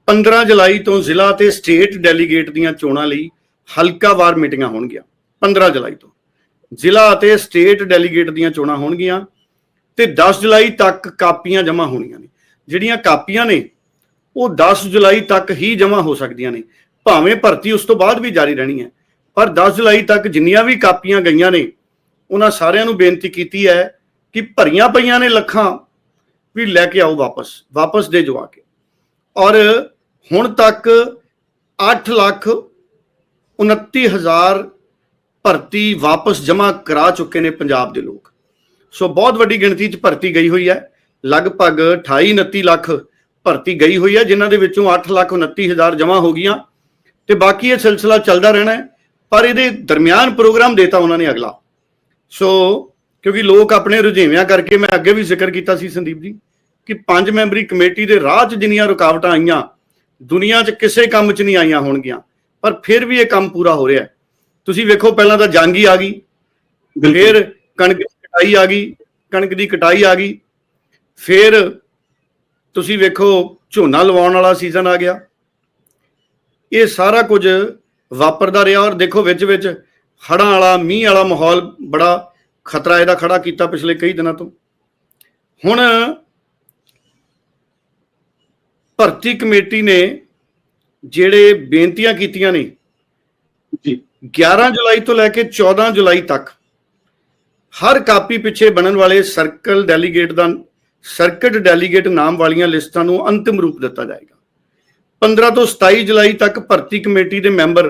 15 ਜੁਲਾਈ ਤੋਂ ਜ਼ਿਲ੍ਹਾ ਤੇ ਸਟੇਟ ਡੈਲੀਗੇਟ ਦੀਆਂ ਚੋਣਾਂ ਲਈ ਹਲਕਾਵਾਰ ਮੀਟਿੰਗਾਂ ਹੋਣਗੀਆਂ 15 ਜੁਲਾਈ ਤੋਂ। ਜ਼ਿਲ੍ਹਾ ਅਤੇ ਸਟੇਟ ਡੈਲੀਗੇਟ ਦੀਆਂ ਚੋਣਾਂ ਹੋਣਗੀਆਂ ਤੇ 10 ਜੁਲਾਈ ਤੱਕ ਕਾਪੀਆਂ ਜਮ੍ਹਾਂ ਹੋਣੀਆਂ ਨੇ। ਜਿਹੜੀਆਂ ਕਾਪੀਆਂ ਨੇ, ਉਹ 10 ਜੁਲਾਈ ਤੱਕ ਹੀ ਜਮ੍ਹਾਂ ਹੋ ਸਕਦੀਆਂ ਨੇ। ਭਾਵੇਂ ਭਰਤੀ ਉਸ ਤੋਂ ਬਾਅਦ ਵੀ ਜਾਰੀ ਰਹਿਣੀ ਹੈ। ਪਰ 10 ਜੁਲਾਈ ਤੱਕ ਜਿੰਨੀਆਂ ਵੀ ਕਾਪੀਆਂ ਗਈਆਂ ਨੇ, ਉਹਨਾਂ ਸਾਰਿਆਂ ਨੂੰ ਬੇਨਤੀ ਕੀਤੀ ਹੈ ਕਿ ਭਰੀਆਂ ਪਈਆਂ ਨੇ ਲੱਖਾਂ, ਵੀ ਲੈ ਕੇ ਆਓ ਵਾਪਸ ਵਾਪਸ ਦੇ ਜਵਾ ਕੇ। ਔਰ ਹੁਣ ਤੱਕ 8 ਲੱਖ 29000 ਭਰਤੀ ਵਾਪਸ ਜਮ੍ਹਾਂ ਕਰਾ ਚੁੱਕੇ ਨੇ ਪੰਜਾਬ ਦੇ ਲੋਕ। ਸੋ ਬਹੁਤ ਵੱਡੀ ਗਿਣਤੀ 'ਚ ਭਰਤੀ ਗਈ ਹੋਈ ਹੈ। ਲਗਭਗ 28 29 ਲੱਖ ਭਰਤੀ ਗਈ ਹੋਈ ਹੈ ਜਿਨ੍ਹਾਂ ਦੇ ਵਿੱਚੋਂ 8 ਲੱਖ 29000 ਜਮ੍ਹਾਂ ਹੋ ਗਈਆਂ। ਤੇ ਬਾਕੀ ਇਹ ਸਿਲਸਿਲਾ ਚੱਲਦਾ ਰਹਿਣਾ ਹੈ ਪਰ ਇਹਦੇ ਦਰਮਿਆਨ ਪ੍ਰੋਗਰਾਮ ਦੇਤਾ ਉਹਨਾਂ ਨੇ ਅਗਲਾ। ਸੋ ਕਿਉਂਕਿ ਲੋਕ ਆਪਣੇ ਰੁਝੇਵਿਆਂ ਕਰਕੇ ਮੈਂ ਅੱਗੇ ਵੀ ਜ਼ਿਕਰ ਕੀਤਾ ਸੀ ਸੰਦੀਪ ਜੀ ਕਿ ਪੰਜ ਮੈਂਬਰੀ ਕਮੇਟੀ ਦੇ ਰਾਹ 'ਚ ਜਿੰਨੀਆਂ ਰੁਕਾਵਟਾਂ ਆਈਆਂ ਦੁਨੀਆ 'ਚ ਕਿਸੇ ਕੰਮ 'ਚ ਨਹੀਂ ਆਈਆਂ ਹੋਣਗੀਆਂ ਪਰ ਫਿਰ ਵੀ ਇਹ ਕੰਮ ਪੂਰਾ ਹੋ ਰਿਹਾ ਤੁਸੀਂ ਵੇਖੋ ਪਹਿਲਾਂ ਤਾਂ ਜੰਗ ਹੀ ਆ ਗਈ। ਫਿਰ ਕਣਕ ਕਟਾਈ ਆ ਗਈ ਕਣਕ ਦੀ ਕਟਾਈ ਆ ਗਈ। ਫਿਰ ਤੁਸੀਂ ਵੇਖੋ ਝੋਨਾ ਲਵਾਉਣ ਵਾਲਾ ਸੀਜ਼ਨ ਆ ਗਿਆ। ਇਹ ਸਾਰਾ ਕੁਝ ਵਾਪਰਦਾ ਰਿਹਾ ਔਰ ਦੇਖੋ ਵਿੱਚ ਵਿੱਚ ਹੜਾਂ ਵਾਲਾ ਮੀਂਹ ਵਾਲਾ ਮਾਹੌਲ ਬੜਾ ਖਤਰਾ ਇਹਦਾ ਖੜਾ ਕੀਤਾ ਪਿਛਲੇ ਕਈ ਦਿਨਾਂ ਤੋਂ। ਹੁਣ ਭਰਤੀ ਕਮੇਟੀ ਨੇ ਜਿਹੜੇ ਬੇਨਤੀਆਂ ਕੀਤੀਆਂ ਨੇ ਜੀ। 11 ਜੁਲਾਈ ਤੋਂ ਲੈ ਕੇ 14 ਜੁਲਾਈ ਤੱਕ ਹਰ ਕਾਪੀ ਪਿੱਛੇ ਬਣਨ ਵਾਲੇ ਸਰਕਲ ਡੈਲੀਗੇਟ ਦਾ ਸਰਕਟ ਡੈਲੀਗੇਟ ਨਾਮ ਵਾਲੀਆਂ ਲਿਸਟਾਂ ਨੂੰ ਅੰਤਿਮ ਰੂਪ ਦਿੱਤਾ ਜਾਏਗਾ। 15 ਤੋਂ 27 ਜੁਲਾਈ ਤੱਕ ਭਰਤੀ ਕਮੇਟੀ ਦੇ ਮੈਂਬਰ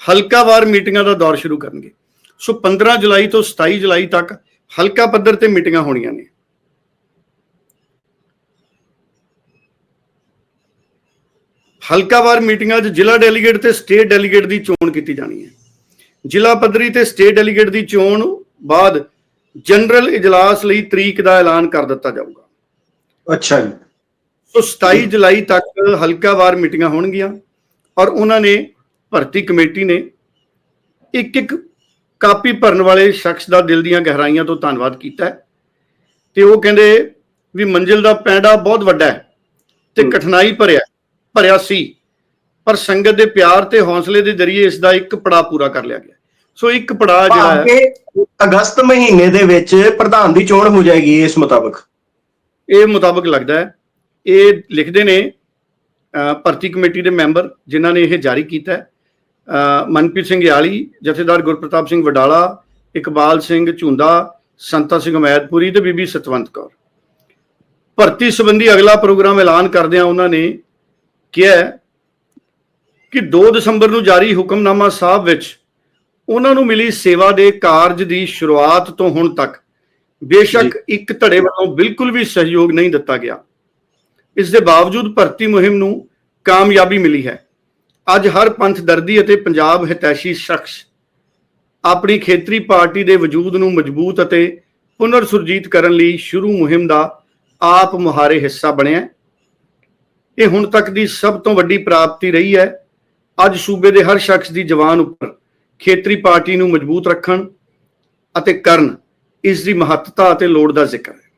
ਹਲਕਾਵਾਰ ਮੀਟਿੰਗਾਂ ਦਾ ਦੌਰ ਸ਼ੁਰੂ ਕਰਨਗੇ। ਸੋ 15 ਜੁਲਾਈ ਤੋਂ 27 ਜੁਲਾਈ ਤੱਕ ਹਲਕਾ ਪੱਧਰ ਤੇ ਮੀਟਿੰਗਾਂ ਹੋਣੀਆਂ ਨੇ। ਹਲਕਾਵਾਰ ਮੀਟਿੰਗਾਂ 'ਚ ਜ਼ਿਲ੍ਹਾ ਡੈਲੀਗੇਟ ਤੇ ਸਟੇਟ ਡੈਲੀਗੇਟ ਦੀ ਚੋਣ ਕੀਤੀ ਜਾਣੀ ਹੈ। ਜ਼ਿਲ੍ਹਾ ਪੱਧਰੀ ਤੇ ਸਟੇਟ ਡੈਲੀਗੇਟ ਦੀ ਚੋਣ ਬਾਅਦ ਜਨਰਲ ਇਜਲਾਸ ਲਈ ਤਰੀਕ ਦਾ ਐਲਾਨ ਕਰ ਦਿੱਤਾ ਜਾਊਗਾ। ਅੱਛਾ ਜੀ। ਸੋ 27 ਜੁਲਾਈ ਤੱਕ ਹਲਕਾਵਾਰ ਮੀਟਿੰਗਾਂ ਹੋਣਗੀਆਂ ਔਰ ਉਹਨਾਂ ਨੇ ਭਰਤੀ ਕਮੇਟੀ ਨੇ ਇੱਕ ਇੱਕ ਕਾਪੀ ਭਰਨ ਵਾਲੇ ਸ਼ਖਸ ਦਾ ਦਿਲ ਦੀਆਂ ਗਹਿਰਾਈਆਂ ਤੋਂ ਧੰਨਵਾਦ ਕੀਤਾ ਤੇ ਉਹ ਕਹਿੰਦੇ ਵੀ ਮੰਜ਼ਿਲ ਦਾ ਪੈਂਡਾ ਬਹੁਤ ਵੱਡਾ ਹੈ ਤੇ। ਕਠਿਨਾਈ ਭਰਿਆ ਭਰਿਆ ਸੀ ਪਰ ਸੰਗਤ ਦੇ ਪਿਆਰ ਤੇ ਹੌਸਲੇ ਦੇ ਜ਼ਰੀਏ ਇਸ ਦਾ ਇੱਕ ਪੜਾਅ ਪੂਰਾ ਕਰ ਲਿਆ ਗਿਆ। ਸੋ ਇੱਕ ਪੜਾਅ ਜਿਹੜਾ ਹੈ ਅਗਸਤ ਮਹੀਨੇ ਦੇ ਵਿੱਚ ਪ੍ਰਧਾਨ ਦੀ ਚੋਣ ਹੋ ਜਾਏਗੀ ਇਸ ਮੁਤਾਬਕ। ਇਹ ਮੁਤਾਬਕ ਲੱਗਦਾ ਹੈ। ਇਹ ਲਿਖਦੇ ਨੇ ਭਰਤੀ ਕਮੇਟੀ ਦੇ ਮੈਂਬਰ ਜਿਨ੍ਹਾਂ ਨੇ ਇਹ ਜਾਰੀ ਕੀਤਾ ਮਨਪ੍ਰੀਤ ਸਿੰਘ ਯਾਲੀ ਜਥੇਦਾਰ ਗੁਰਪ੍ਰਤਾਪ ਸਿੰਘ ਵਡਾਲਾ ਇਕਬਾਲ ਸਿੰਘ ਝੁੰਦਾ ਸੰਤਾ ਸਿੰਘ ਮੈਦਪੁਰੀ ਤੇ ਬੀਬੀ ਸਤਵੰਤ ਕੌਰ। ਭਰਤੀ ਸੰਬੰਧੀ ਅਗਲਾ ਪ੍ਰੋਗਰਾਮ ਐਲਾਨ ਕਰਦਿਆਂ ਉਹਨਾਂ ਨੇ ਕਿਹਾ ਕਿ 2 ਦਸੰਬਰ ਨੂੰ ਜਾਰੀ ਹੁਕਮਨਾਮਾ ਸਾਹਿਬ ਵਿੱਚ ਉਹਨਾਂ ਨੂੰ ਮਿਲੀ ਸੇਵਾ ਦੇ ਕਾਰਜ ਦੀ ਸ਼ੁਰੂਆਤ ਤੋਂ ਹੁਣ ਤੱਕ। ਬੇਸ਼ੱਕ ਇੱਕ ਧੜੇ ਵੱਲੋਂ ਬਿਲਕੁਲ ਵੀ ਸਹਿਯੋਗ ਨਹੀਂ ਦਿੱਤਾ ਗਿਆ। ਇਸ ਦੇ ਬਾਵਜੂਦ ਭਰਤੀ ਮੁਹਿੰਮ ਨੂੰ ਕਾਮਯਾਬੀ ਮਿਲੀ ਹੈ। ਅੱਜ ਹਰ ਪੰਥ ਦਰਦੀ ਅਤੇ ਪੰਜਾਬ ਹਿਤੈਸ਼ੀ ਸ਼ਖਸ ਆਪਣੀ ਖੇਤਰੀ ਪਾਰਟੀ ਦੇ ਵਜੂਦ ਨੂੰ ਮਜ਼ਬੂਤ ਅਤੇ ਪੁਨਰ ਸੁਰਜੀਤ ਕਰਨ ਲਈ ਸ਼ੁਰੂ ਮੁਹਿੰਮ ਦਾ ਆਪ ਮੁਹਾਰੇ ਹਿੱਸਾ ਬਣਿਆ। ਇਹ ਹੁਣ ਤੱਕ ਦੀ ਸਭ ਤੋਂ ਵੱਡੀ ਪ੍ਰਾਪਤੀ ਰਹੀ ਹੈ। ਅੱਜ ਸੂਬੇ ਦੇ ਹਰ ਸ਼ਖਸ ਦੀ ਜਵਾਨ ਉੱਪਰ ਖੇਤਰੀ ਪਾਰਟੀ ਨੂੰ ਮਜ਼ਬੂਤ ਰੱਖਣ ਅਤੇ ਕਰਨ ਇਸ ਦੀ ਮਹੱਤਤਾ ਅਤੇ ਲੋੜ ਦਾ ਜ਼ਿਕਰ ਹੈ।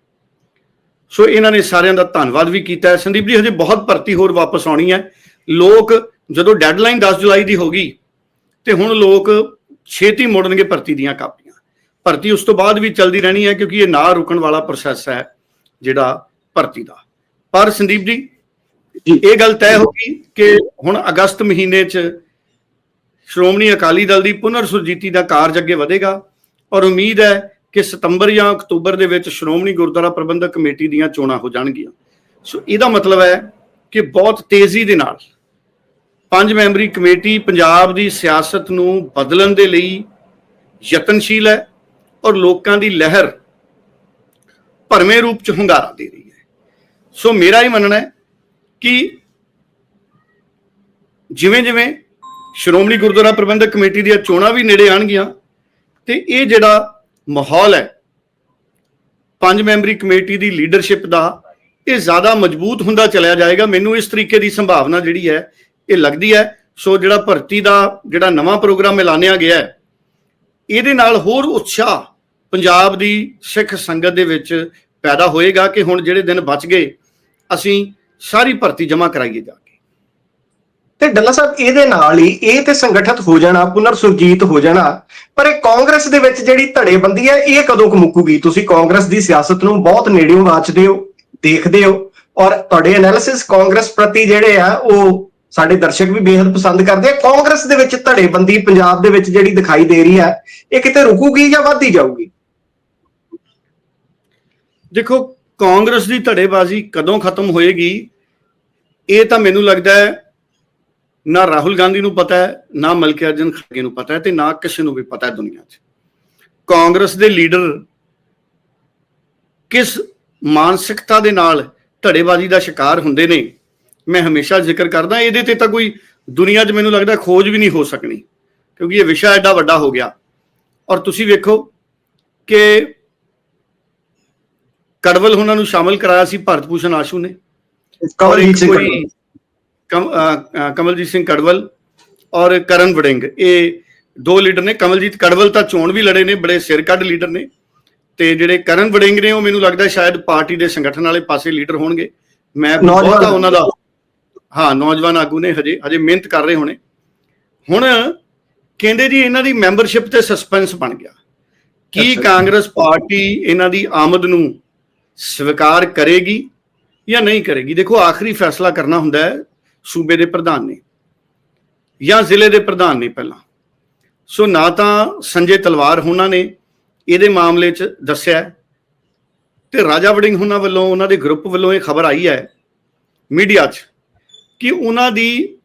ਸੋ ਇਹਨਾਂ ਨੇ ਸਾਰਿਆਂ ਦਾ ਧੰਨਵਾਦ ਵੀ ਕੀਤਾ ਹੈ। ਸੰਦੀਪ ਜੀ ਹਜੇ ਬਹੁਤ ਭਰਤੀ ਹੋਰ ਵਾਪਸ ਆਉਣੀ ਹੈ। ਲੋਕ ਜਦੋਂ ਡੈਡਲਾਈਨ 10 ਜੁਲਾਈ ਦੀ ਹੋ ਗਈ ਤੇ ਹੁਣ ਲੋਕ ਛੇਤੀ ਮੋੜਨਗੇ ਭਰਤੀ ਦੀਆਂ ਕਾਪੀਆਂ। ਭਰਤੀ ਉਸ ਤੋਂ ਬਾਅਦ ਵੀ ਚੱਲਦੀ ਰਹਿਣੀ ਹੈ ਕਿਉਂਕਿ ਇਹ ਨਾ ਰੁਕਣ ਵਾਲਾ ਪ੍ਰੋਸੈਸ ਹੈ ਜਿਹੜਾ ਭਰਤੀ ਦਾ। ਪਰ ਸੰਦੀਪ ਜੀ ਜੀ। ਇਹ ਗੱਲ ਤੈਅ ਹੋ ਗਈ ਕਿ ਹੁਣ ਅਗਸਤ ਮਹੀਨੇ 'ਚ ਸ਼੍ਰੋਮਣੀ ਅਕਾਲੀ ਦਲ ਦੀ ਪੁਨਰ ਸੁਰਜੀਤੀ ਦਾ ਕਾਰਜ ਅੱਗੇ ਵਧੇਗਾ ਔਰ ਉਮੀਦ ਹੈ ਕਿ ਸਤੰਬਰ ਜਾਂ ਅਕਤੂਬਰ ਦੇ ਵਿੱਚ ਸ਼੍ਰੋਮਣੀ ਗੁਰਦੁਆਰਾ ਪ੍ਰਬੰਧਕ ਕਮੇਟੀ ਦੀਆਂ ਚੋਣਾਂ ਹੋ ਜਾਣਗੀਆਂ। ਸੋ ਇਹਦਾ ਮਤਲਬ ਹੈ ਕਿ ਬਹੁਤ ਤੇਜ਼ੀ ਦੇ ਨਾਲ ਪੰਜ ਮੈਂਬਰੀ ਕਮੇਟੀ ਪੰਜਾਬ ਦੀ ਸਿਆਸਤ ਨੂੰ ਬਦਲਣ ਦੇ ਲਈ ਯਤਨਸ਼ੀਲ ਹੈ ਔਰ ਲੋਕਾਂ ਦੀ ਲਹਿਰ ਭਰਵੇਂ ਰੂਪ ਚ ਹੁੰਗਾਰਾ ਦੇ ਰਹੀ ਹੈ। ਸੋ ਮੇਰਾ ਹੀ ਮੰਨਣਾ ਹੈ ਕਿ ਜਿਵੇਂ ਜਿਵੇਂ ਸ਼੍ਰੋਮਣੀ ਗੁਰਦੁਆਰਾ ਪ੍ਰਬੰਧਕ ਕਮੇਟੀ ਦੀਆਂ ਚੋਣਾਂ ਵੀ ਨੇੜੇ ਆਣਗੀਆਂ ਤੇ ਇਹ ਜਿਹੜਾ ਮਾਹੌਲ ਹੈ, ਪੰਜ ਮੈਂਬਰੀ ਕਮੇਟੀ ਦੀ ਲੀਡਰਸ਼ਿਪ ਦਾ, ਇਹ ਜ਼ਿਆਦਾ ਮਜ਼ਬੂਤ ਹੁੰਦਾ ਚਲਿਆ ਜਾਏਗਾ। ਮੈਨੂੰ ਇਸ ਤਰੀਕੇ ਦੀ ਸੰਭਾਵਨਾ ਜਿਹੜੀ ਹੈ, ਇਹ ਲੱਗਦੀ ਹੈ। ਸੋ ਜਿਹੜਾ ਭਰਤੀ ਦਾ ਜਿਹੜਾ ਨਵਾਂ ਪ੍ਰੋਗਰਾਮ ਐਲਾਨਿਆ ਗਿਆ ਹੈ, ਇਹਦੇ ਨਾਲ ਹੋਰ ਉਤਸ਼ਾਹ ਪੰਜਾਬ ਦੀ ਸਿੱਖ ਸੰਗਤ ਦੇ ਵਿੱਚ ਪੈਦਾ ਹੋਏਗਾ ਕਿ ਹੁਣ ਜਿਹੜੇ ਦਿਨ ਬਚ ਗਏ, ਅਸੀਂ ਸਾਰੀ ਭਰਤੀ ਜਮ੍ਹਾਂ ਕਰਾਈਏ ਜਾ ਤੇ ਡੱਲਾ ਸਾਹਿਬ, ਇਹਦੇ ਨਾਲ ਹੀ ਇਹ ਤੇ ਸੰਗਠਿਤ ਹੋ ਜਾਣਾ ਪੁਨਰ ਸੁਰਜੀਤ ਹੋ ਜਾਣਾ। ਪਰ ਇਹ ਕਾਂਗਰਸ ਦੇ ਵਿੱਚ ਜਿਹੜੀ ਧੜੇਬੰਦੀ ਹੈ, ਇਹ ਕਦੋਂ ਕੁ ਮੁੱਕੂਗੀ? ਤੁਸੀਂ ਕਾਂਗਰਸ ਦੀ ਸਿਆਸਤ ਨੂੰ ਬਹੁਤ ਨੇੜਿਓਂ ਵਾਚਦੇ ਹੋ, ਦੇਖਦੇ ਹੋ। ਔਰ ਤੁਹਾਡੇ ਐਨਾਲਿਸਿਸ ਕਾਂਗਰਸ ਪ੍ਰਤੀ ਜਿਹੜੇ ਆ, ਉਹ ਸਾਡੇ ਦਰਸ਼ਕ ਵੀ ਬੇहद ਪਸੰਦ ਕਰਦੇ ਆ। ਕਾਂਗਰਸ ਦੇ ਵਿੱਚ ਧੜੇਬੰਦੀ ਪੰਜਾਬ ਦੇ ਵਿੱਚ ਜਿਹੜੀ ਦਿਖਾਈ ਦੇ ਰਹੀ ਹੈ, ਇਹ ਕਿਤੇ ਰੁਕੂਗੀ ਜਾਂ ਵੱਧਦੀ ਜਾਊਗੀ? ਦੇਖੋ, ਕਾਂਗਰਸ ਦੀ ਧੜੇਬਾਜ਼ੀ ਕਦੋਂ ਖਤਮ ਹੋਏਗੀ, ਇਹ ਤਾਂ ਮੈਨੂੰ ਲੱਗਦਾ ਹੈ ਨਾ ਰਾਹੁਲ ਗਾਂਧੀ ਨੂੰ ਪਤਾ ਹੈ ਨਾ ਮਲਕਿਆਰਜਨ ਖੜਗੇ ਨੂੰ ਪਤਾ ਹੈ ਤੇ ਨਾ ਕਿਸੇ ਨੂੰ ਵੀ ਪਤਾ ਹੈ ਦੁਨੀਆ 'ਚ। ਕਾਂਗਰਸ ਦੇ ਲੀਡਰ ਕਿਸ ਮਾਨਸਿਕਤਾ ਦੇ ਨਾਲ ਧੜੇਬਾਜ਼ੀ ਦਾ ਸ਼ਿਕਾਰ ਹੁੰਦੇ ਨੇ ਮੈਂ ਹਮੇਸ਼ਾ ਜ਼ਿਕਰ ਕਰਦਾ ਇਹਦੇ ਤੇ ਤਾਂ ਕੋਈ ਦੁਨੀਆ 'ਚ ਮੈਨੂੰ ਲੱਗਦਾ ਖੋਜ ਵੀ ਨਹੀਂ ਹੋ ਸਕਣੀ ਕਿਉਂਕਿ ਇਹ ਵਿਸ਼ਾ ਐਡਾ ਵੱਡਾ ਹੋ ਗਿਆ। ਔਰ ਤੁਸੀਂ ਵੇਖੋ ਕਿ ਕੜਵਲ ਉਹਨਾਂ ਨੂੰ ਸ਼ਾਮਲ ਕਰਾਇਆ ਸੀ ਭਾਰਤ ਭੂਸ਼ਣ ਆਸ਼ੂ ਨੇ। ਔਰ ਇੱਕ ਕੋਈ ਕਮਲਜੀਤ ਸਿੰਘ ਕੜਵਲ ਔਰ ਕਰਨ ਵੜਿੰਗ। ਇਹ ਦੋ ਲੀਡਰ ਨੇ। ਕਮਲਜੀਤ ਕੜਵਲ ਤਾਂ ਚੋਣ ਵੀ ਲੜੇ ਨੇ ਬੜੇ ਸਿਰ ਕੱਢ ਲੀਡਰ ਨੇ। ਤੇ ਜਿਹੜੇ ਕਰਨ ਵੜਿੰਗ ਨੇ ਉਹ ਮੈਨੂੰ ਲੱਗਦਾ ਸ਼ਾਇਦ ਪਾਰਟੀ ਦੇ ਸੰਗਠਨ ਵਾਲੇ ਪਾਸੇ ਲੀਡਰ ਹੋਣਗੇ। ਮੈਂ ਬਹੁਤਾ ਉਹਨਾਂ ਦਾ। ਹਾਂ ਨੌਜਵਾਨ ਆਗੂ ਨੇ ਹਜੇ ਹਜੇ ਮਿਹਨਤ ਕਰ ਰਹੇ ਹੋਣੇ। ਹੁਣ ਕਹਿੰਦੇ ਜੀ ਇਹਨਾਂ ਦੀ ਮੈਂਬਰਸ਼ਿਪ ਤੇ ਸਸਪੈਂਸ ਬਣ ਗਿਆ। ਕੀ। ਕਾਂਗਰਸ ਪਾਰਟੀ ਇਹਨਾਂ ਦੀ ਆਮਦ ਨੂੰ ਸਵੀਕਾਰ ਕਰੇਗੀ ਜਾਂ ਨਹੀਂ ਕਰੇਗੀ? ਦੇਖੋ ਆਖਰੀ ਫੈਸਲਾ ਕਰਨਾ ਹੁੰਦਾ ਹੈ। ਸੂਬੇ ਦੇ ਪ੍ਰਧਾਨ ਨੇ ਜਾਂ ਜ਼ਿਲ੍ਹੇ ਦੇ ਪ੍ਰਧਾਨ ਨੇ ਪਹਿਲਾਂ। ਸੋ ਨਾ ਤਾਂ ਸੰਜੇ ਤਲਵਾਰ ਉਹਨਾਂ ਨੇ ਇਹਦੇ ਮਾਮਲੇ 'ਚ ਦੱਸਿਆ ਹੈ, ਤੇ ਰਾਜਾ ਵੜਿੰਗ ਉਹਨਾਂ ਵੱਲੋਂ ਉਹਨਾਂ ਦੇ ਗਰੁੱਪ ਵੱਲੋਂ ਇਹ ਖਬਰ ਆਈ ਹੈ ਮੀਡੀਆ 'ਚ ਕਿ ਉਹਨਾਂ ਦੀ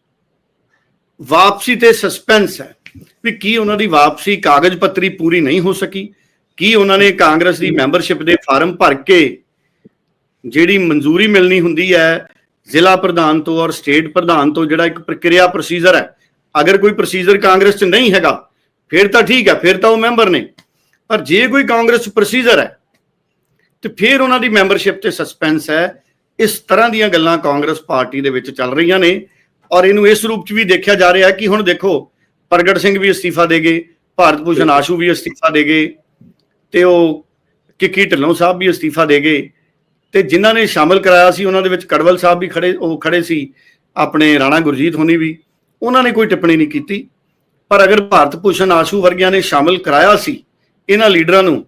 ਵਾਪਸੀ ਤੇ ਸਸਪੈਂਸ ਹੈ ਵੀ ਕੀ ਉਹਨਾਂ ਦੀ ਵਾਪਸੀ ਕਾਗਜ਼ ਪੱਤਰੀ ਪੂਰੀ ਨਹੀਂ ਹੋ ਸਕੀ ਕੀ ਉਹਨਾਂ ਨੇ ਕਾਂਗਰਸ ਦੀ ਮੈਂਬਰਸ਼ਿਪ ਦੇ ਫਾਰਮ ਭਰ ਕੇ ਜਿਹੜੀ ਮਨਜ਼ੂਰੀ ਮਿਲਣੀ ਹੁੰਦੀ ਹੈ ਜ਼ਿਲ੍ਹਾ ਪ੍ਰਧਾਨ ਤੋਂ ਔਰ ਸਟੇਟ ਪ੍ਰਧਾਨ ਤੋਂ ਜਿਹੜਾ ਇੱਕ ਪ੍ਰਕਿਰਿਆ ਪ੍ਰੋਸੀਜਰ ਹੈ। ਅਗਰ ਕੋਈ ਪ੍ਰੋਸੀਜਰ ਕਾਂਗਰਸ 'ਚ ਨਹੀਂ ਹੈਗਾ, ਫਿਰ ਤਾਂ ਠੀਕ ਹੈ, ਫਿਰ ਤਾਂ ਉਹ ਮੈਂਬਰ ਨੇ। ਪਰ ਜੇ ਕੋਈ ਕਾਂਗਰਸ ਪ੍ਰੋਸੀਜਰ ਹੈ, ਤੇ ਫਿਰ ਉਹਨਾਂ ਦੀ ਮੈਂਬਰਸ਼ਿਪ ਤੇ ਸਸਪੈਂਸ ਹੈ। ਇਸ ਤਰ੍ਹਾਂ ਦੀਆਂ ਗੱਲਾਂ ਕਾਂਗਰਸ ਪਾਰਟੀ ਦੇ ਵਿੱਚ ਚੱਲ ਰਹੀਆਂ ਨੇ ਔਰ ਇਹਨੂੰ ਇਸ ਰੂਪ 'ਚ ਵੀ ਦੇਖਿਆ ਜਾ ਰਿਹਾ ਕਿ ਹੁਣ ਦੇਖੋ, ਪ੍ਰਗਟ ਸਿੰਘ ਵੀ ਅਸਤੀਫਾ ਦੇ ਗਏ, ਭਾਰਤ ਭੂਸ਼ਣ ਆਸ਼ੂ ਵੀ ਅਸਤੀਫਾ ਦੇ ਗਏ, ਤੇ ਉਹ ਕਿੱਕੀ ਢਿੱਲੋਂ ਸਾਹਿਬ ਵੀ ਅਸਤੀਫਾ ਦੇ ਗਏ। ਤੇ ਜਿਨ੍ਹਾਂ ਨੇ ਸ਼ਾਮਲ ਕਰਾਇਆ ਸੀ ਉਹਨਾਂ ਦੇ ਵਿੱਚ ਕੜਵਲ ਸਾਹਿਬ ਵੀ ਖੜੇ ਉਹ ਖੜੇ ਸੀ ਆਪਣੇ ਰਾਣਾ ਗੁਰਜੀਤ ਹੋਣੀ ਵੀ ਉਹਨਾਂ ਨੇ ਕੋਈ ਟਿੱਪਣੀ ਨਹੀਂ ਕੀਤੀ। ਪਰ ਅਗਰ ਭਾਰਤ ਭੂਸ਼ਣ ਆਸ਼ੂ ਵਰਗਿਆਂ ਨੇ ਸ਼ਾਮਲ ਕਰਾਇਆ ਸੀ ਇਹਨਾਂ ਲੀਡਰਾਂ ਨੂੰ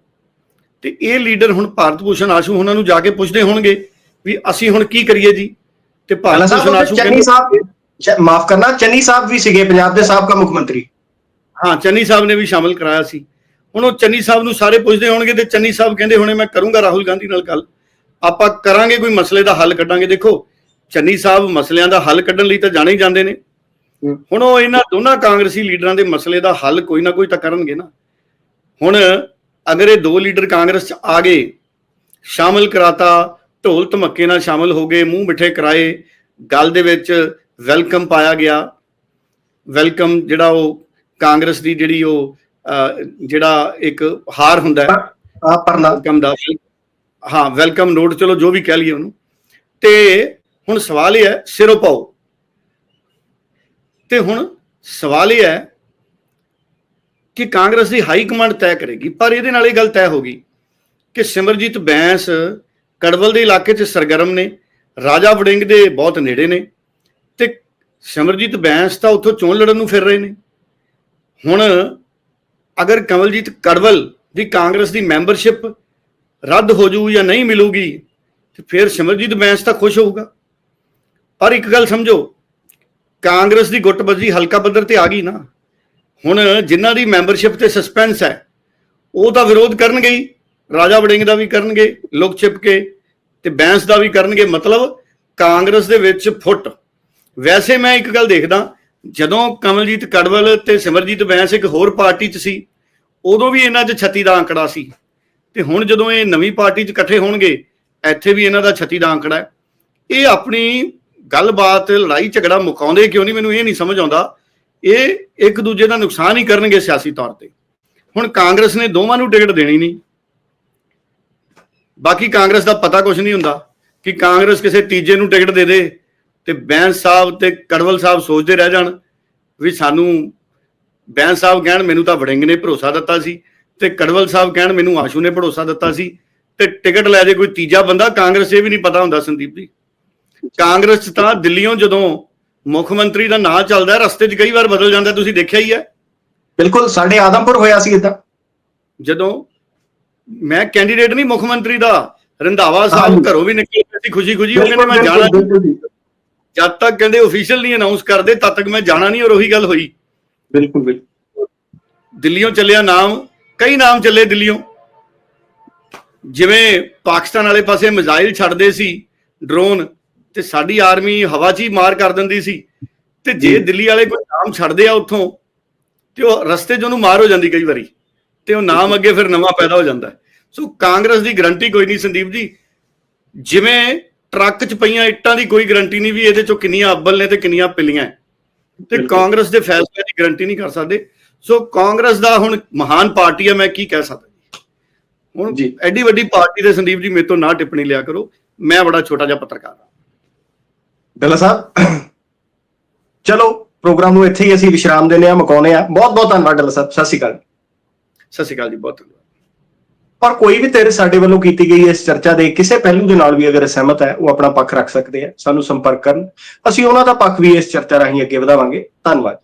ਤੇ ਇਹ ਲੀਡਰ ਹੁਣ ਭਾਰਤ ਭੂਸ਼ਣ ਆਸ਼ੂ ਉਹਨਾਂ ਨੂੰ ਜਾ ਕੇ ਪੁੱਛਦੇ ਹੋਣਗੇ ਵੀ ਅਸੀਂ ਹੁਣ ਕੀ ਕਰੀਏ ਜੀ? ਤੇ ਭਾਰਤ ਭੂਸ਼ਣ ਆਸ਼ੂ ਚੰਨੀ ਸਾਹਿਬ ਮਾਫ ਕਰਨਾ ਚੰਨੀ ਸਾਹਿਬ ਵੀ ਸੀਗੇ ਪੰਜਾਬ ਦੇ ਸਾਬਕਾ ਮੁੱਖ ਮੰਤਰੀ। ਹਾਂ ਚੰਨੀ ਸਾਹਿਬ ਨੇ ਵੀ ਸ਼ਾਮਲ ਕਰਾਇਆ ਸੀ। ਹੁਣ ਉਹ ਚੰਨੀ ਸਾਹਿਬ ਨੂੰ ਸਾਰੇ ਪੁੱਛਦੇ ਹੋਣਗੇ ਤੇ ਚੰਨੀ ਸਾਹਿਬ ਕਹਿੰਦੇ ਹੋਣੇ ਮੈਂ ਕਰੂੰਗਾ ਰਾਹੁਲ ਗਾਂਧੀ ਨਾਲ ਗੱਲ। ਆਪਾਂ ਕਰਾਂਗੇ ਕੋਈ ਮਸਲੇ ਦਾ ਹੱਲ ਕੱਢਾਂਗੇ। ਦੇਖੋ ਚੰਨੀ ਸਾਹਿਬ ਮਸਲਿਆਂ ਦਾ ਹੱਲ ਕੱਢਣ ਲਈ ਤਾਂ ਜਾਣੇ ਹੀ ਜਾਂਦੇ ਨੇ। ਹੁਣ ਉਹ ਇਹਨਾਂ ਦੋਨਾਂ ਕਾਂਗਰਸੀ ਲੀਡਰਾਂ ਦੇ ਮਸਲੇ ਦਾ ਹੱਲ ਕੋਈ ਨਾ ਕੋਈ ਤਾਂ ਕਰਨਗੇ ਨਾ। ਹੁਣ ਅਗਰ ਇਹ ਦੋ ਲੀਡਰ ਕਾਂਗਰਸ ਚ ਆ ਗਏ ਸ਼ਾਮਲ ਕਰਾਤਾ ਢੋਲ ਧਮੱਕੇ ਨਾਲ ਸ਼ਾਮਲ ਹੋ ਗਏ ਮੂੰਹ ਮਿੱਠੇ ਕਰਾਏ ਗੱਲ ਦੇ ਵਿੱਚ ਵੈਲਕਮ ਪਾਇਆ ਗਿਆ। ਵੈਲਕਮ ਜਿਹੜਾ ਉਹ ਕਾਂਗਰਸ ਦੀ ਜਿਹੜੀ ਉਹ ਜਿਹੜਾ ਇੱਕ ਹਾਰ ਹੁੰਦਾ ਹੈ ਆ ਪਰਨਾ ਵੈਲਕਮ ਦਾ। ਹਾਂ ਵੈਲਕਮ ਨੋਟ ਚਲੋ ਜੋ ਵੀ ਕਹਿ ਲਈਏ ਉਹਨੂੰ। ਤੇ ਹੁਣ ਸਵਾਲ ਇਹ ਹੈ, ਸਿਰੋਂ ਪਾਓ। ਤੇ ਹੁਣ ਸਵਾਲ ਇਹ ਹੈ ਕਿ ਕਾਂਗਰਸ ਦੀ ਹਾਈ ਕਮਾਂਡ ਤੈਅ ਕਰੇਗੀ, ਪਰ ਇਹਦੇ ਨਾਲ ਇਹ ਗੱਲ ਤੈਅ ਹੋ ਗਈ ਕਿ ਸਿਮਰਜੀਤ ਬੈਂਸ ਕੜਵਲ ਦੇ ਇਲਾਕੇ 'ਚ ਸਰਗਰਮ ਨੇ, ਰਾਜਾ ਵੜਿੰਗ ਦੇ ਬਹੁਤ ਨੇੜੇ ਨੇ, ਤੇ ਸਿਮਰਜੀਤ ਬੈਂਸ ਤਾਂ ਉੱਥੋਂ ਚੋਣ ਲੜਨ ਨੂੰ ਫਿਰ ਰਹੇ ਨੇ। ਹੁਣ ਅਗਰ ਕਮਲਜੀਤ ਕੜਵਲ ਦੀ ਕਾਂਗਰਸ ਦੀ ਮੈਂਬਰਸ਼ਿਪ ਰੱਦ ਹੋ ਜੂ ਜਾਂ ਨਹੀਂ ਮਿਲੂਗੀ, ਤੇ ਫਿਰ ਸਿਮਰਜੀਤ ਬੈਂਸ ਤਾਂ ਖੁਸ਼ ਹੋਊਗਾ। ਪਰ ਇੱਕ ਗੱਲ ਸਮਝੋ, ਕਾਂਗਰਸ ਦੀ ਗੁੱਟਬਾਜ਼ੀ ਹਲਕਾ ਪੱਧਰ ਤੇ ਆ ਗਈ ਨਾ। ਹੁਣ ਜਿਨ੍ਹਾਂ ਦੀ ਮੈਂਬਰਸ਼ਿਪ ਤੇ ਸਸਪੈਂਸ ਹੈ, ਉਹ ਤਾਂ ਵਿਰੋਧ ਕਰਨਗੇ ਹੀ। ਰਾਜਾ ਵੜਿੰਗ ਦਾ ਵੀ ਕਰਨਗੇ, ਲੁਕ ਛਿਪ ਕੇ, ਤੇ ਬੈਂਸ ਦਾ ਵੀ ਕਰਨਗੇ। ਮਤਲਬ ਕਾਂਗਰਸ ਦੇ ਵਿੱਚ ਫੁੱਟ। ਵੈਸੇ ਮੈਂ ਇੱਕ ਗੱਲ ਦੇਖਦਾ, ਜਦੋਂ ਕਮਲਜੀਤ ਕੜਵਲ ਤੇ ਸਿਮਰਜੀਤ ਬੈਂਸ ਇੱਕ ਹੋਰ ਪਾਰਟੀ 'ਚ ਸੀ, ਉਦੋਂ ਵੀ ਇਹਨਾਂ 'ਚ 36 ਦਾ ਅੰਕੜਾ ਸੀ। ਤੇ ਹੁਣ ਜਦੋਂ ਇਹ ਨਵੀਂ ਪਾਰਟੀ 'ਚ ਇਕੱਠੇ ਹੋਣਗੇ, ਇੱਥੇ ਵੀ ਇਹਨਾਂ ਦਾ 36 ਦਾ ਅੰਕੜਾ ਹੈ। ਇਹ ਆਪਣੀ ਗੱਲਬਾਤ, ਲੜਾਈ, ਝਗੜਾ ਮੁਕਾਉਂਦੇ ਕਿਉਂ ਨਹੀਂ ਮੈਨੂੰ ਇਹ ਨਹੀਂ ਸਮਝ ਆਉਂਦਾ। ਇਹ ਇੱਕ ਦੂਜੇ ਦਾ ਨੁਕਸਾਨ ਹੀ ਕਰਨਗੇ ਸਿਆਸੀ ਤੌਰ ਤੇ। ਹੁਣ ਕਾਂਗਰਸ ਨੇ ਦੋਵਾਂ ਨੂੰ ਟਿਕਟ ਦੇਣੀ ਨਹੀਂ। ਬਾਕੀ ਕਾਂਗਰਸ ਦਾ ਪਤਾ ਕੁਝ ਨਹੀਂ ਹੁੰਦਾ ਕਿ ਕਾਂਗਰਸ ਕਿਸੇ ਤੀਜੇ ਨੂੰ ਟਿਕਟ ਦੇ ਦੇ ਤੇ ਬੈਂਸ ਸਾਹਿਬ ਤੇ ਕੜਵਲ ਸਾਹਿਬ ਸੋਚਦੇ ਰਹਿ ਜਾਣ ਵੀ ਸਾਨੂੰ ਬੈਂਸ ਸਾਹਿਬ ਕਹਿਣ, ਮੈਨੂੰ ਤਾਂ ਵੜਿੰਗ ਨੇ ਭਰੋਸਾ ਦਿੱਤਾ ਸੀ। ਤੇ ਕੜਵਲ ਸਾਹਿਬ ਕਹਿਣ ਮੈਨੂੰ ਆਸ਼ੂ ਨੇ ਭਰੋਸਾ ਦਿੱਤਾ ਸੀ ਤੇ ਟਿਕਟ ਲੈ ਜੇ ਕੋਈ ਤੀਜਾ ਬੰਦਾ ਕਾਂਗਰਸ ਇਹ ਵੀ ਨਹੀਂ ਪਤਾ ਹੁੰਦਾ ਸੰਦੀਪ ਜੀ। ਕਾਂਗਰਸ 'ਚ ਤਾਂ ਦਿੱਲੀੋਂ ਜਦੋਂ ਮੁੱਖ ਮੰਤਰੀ ਦਾ ਨਾਂ ਚੱਲਦਾ ਰਸਤੇ 'ਚ ਕਈ ਵਾਰ ਬਦਲ ਜਾਂਦਾ ਤੁਸੀਂ ਦੇਖਿਆ ਹੀ ਹੈ। ਬਿਲਕੁਲ ਸਾਡੇ ਆਦਮਪੁਰ ਹੋਇਆ ਸੀ ਇਦਾਂ। ਜਦੋਂ ਮੈਂ ਕੈਂਡੀਡੇਟ ਨਹੀਂ ਮੁੱਖ ਮੰਤਰੀ ਦਾ ਰੰਧਾਵਾ ਸਾਹਿਬ। ਘਰੋਂ ਵੀ ਨਿਕਲੇ ਸੀ ਖੁਸ਼ੀ ਖੁਸ਼ੀ ਉਹ ਕਹਿੰਦੇ ਮੈਂ ਜਾਣਾ। ਜਦ ਤੱਕ ਕਹਿੰਦੇ ਅਫੀਸ਼ੀਅਲ ਨਹੀਂ ਅਨਾਉਂਸ ਕਰਦੇ ਤਦ ਤੱਕ ਮੈਂ ਜਾਣਾ ਨਹੀਂ ਔਰ ਉਹੀ ਗੱਲ ਹੋਈ। ਬਿਲਕੁਲ ਬਿਲਕੁਲ। ਦਿੱਲੀੋਂ ਚੱਲਿਆ ਨਾਮ ਕਈ ਨਾਮ ਚੱਲੇ ਦਿੱਲੀੋਂ ਜਿਵੇਂ ਪਾਕਿਸਤਾਨ ਵਾਲੇ ਪਾਸੇ ਮਿਜ਼ਾਈਲ ਛੱਡਦੇ ਸੀ ਡਰੋਨ ਤੇ ਸਾਡੀ ਆਰਮੀ ਹਵਾ 'ਚ ਹੀ ਮਾਰ ਕਰ ਦਿੰਦੀ ਸੀ ਤੇ ਜੇ। ਦਿੱਲੀ ਵਾਲੇ ਕੋਈ ਨਾਮ ਛੱਡਦੇ ਆ ਉੱਥੋਂ ਤੇ ਉਹ ਰਸਤੇ 'ਚ ਉਹਨੂੰ ਮਾਰ ਹੋ ਜਾਂਦੀ ਕਈ ਵਾਰੀ ਤੇ ਉਹ ਨਾਮ ਅੱਗੇ ਫਿਰ ਨਵਾਂ ਪੈਦਾ ਹੋ ਜਾਂਦਾ। ਸੋ ਕਾਂਗਰਸ ਦੀ ਗਰੰਟੀ ਕੋਈ ਨਹੀਂ ਸੰਦੀਪ ਜੀ ਜਿਵੇਂ ਟਰੱਕ 'ਚ ਪਈਆਂ ਇੱਟਾਂ ਦੀ ਕੋਈ ਗਰੰਟੀ ਨਹੀਂ ਵੀ ਇਹਦੇ 'ਚੋਂ ਕਿੰਨੀਆਂ ਅੱਬਲ ਨੇ ਤੇ ਕਿੰਨੀਆਂ ਪਿੱਲੀਆਂ। ਤੇ। ਕਾਂਗਰਸ ਦੇ ਫੈਸਲੇ ਦੀ ਗਰੰਟੀ ਨਹੀਂ ਕਰ ਸਕਦੇ ਸੋ ਕਾਂਗਰਸ ਦਾ ਹੁਣ ਮਹਾਨ ਪਾਰਟੀ ਹੈ ਮੈਂ ਕੀ ਕਹਿ ਸਕਦਾ ਹੁਣ ਜੀ। ਐਡੀ ਵੱਡੀ ਪਾਰਟੀ ਦੇ ਸੰਦੀਪ ਜੀ ਮੇਰੇ ਤੋਂ ਨਾ ਟਿੱਪਣੀ ਲਿਆ ਕਰੋ ਮੈਂ ਬੜਾ ਛੋਟਾ ਜਿਹਾ ਪੱਤਰਕਾਰ ਹਾਂ। ਡੱਲਾ ਸਾਹਿਬ ਚਲੋ ਪ੍ਰੋਗਰਾਮ ਨੂੰ ਇੱਥੇ ਹੀ ਅਸੀਂ ਵਿਸ਼ਰਾਮ ਦਿੰਦੇ ਆ ਮੁਕਾਉਨੇ ਆ ਬਹੁਤ ਬਹੁਤ ਧੰਨਵਾਦ ਡੱਲਾ ਸਾਹਿਬ ਸਤਿ ਸ਼੍ਰੀ ਅਕਾਲ। ਸਤਿ ਸ਼੍ਰੀ ਅਕਾਲ ਜੀ ਬਹੁਤ ਧੰਨਵਾਦ। ਪਰ ਕੋਈ ਵੀ ਤੇਰੇ ਸਾਡੇ ਵੱਲੋਂ ਕੀਤੀ ਗਈ ਇਸ ਚਰਚਾ ਦੇ ਕਿਸੇ ਪਹਿਲੂ ਦੇ ਨਾਲ ਵੀ ਅਗਰ ਸਹਿਮਤ ਹੈ ਉਹ ਆਪਣਾ ਪੱਖ ਰੱਖ ਸਕਦੇ ਆ ਸਾਨੂੰ ਸੰਪਰਕ ਕਰਨ। ਅਸੀਂ ਉਹਨਾਂ ਦਾ ਪੱਖ ਵੀ ਇਸ ਚਰਚਾ ਰਾਹੀਂ ਅੱਗੇ ਵਧਾਵਾਂਗੇ। ਧੰਨਵਾਦ।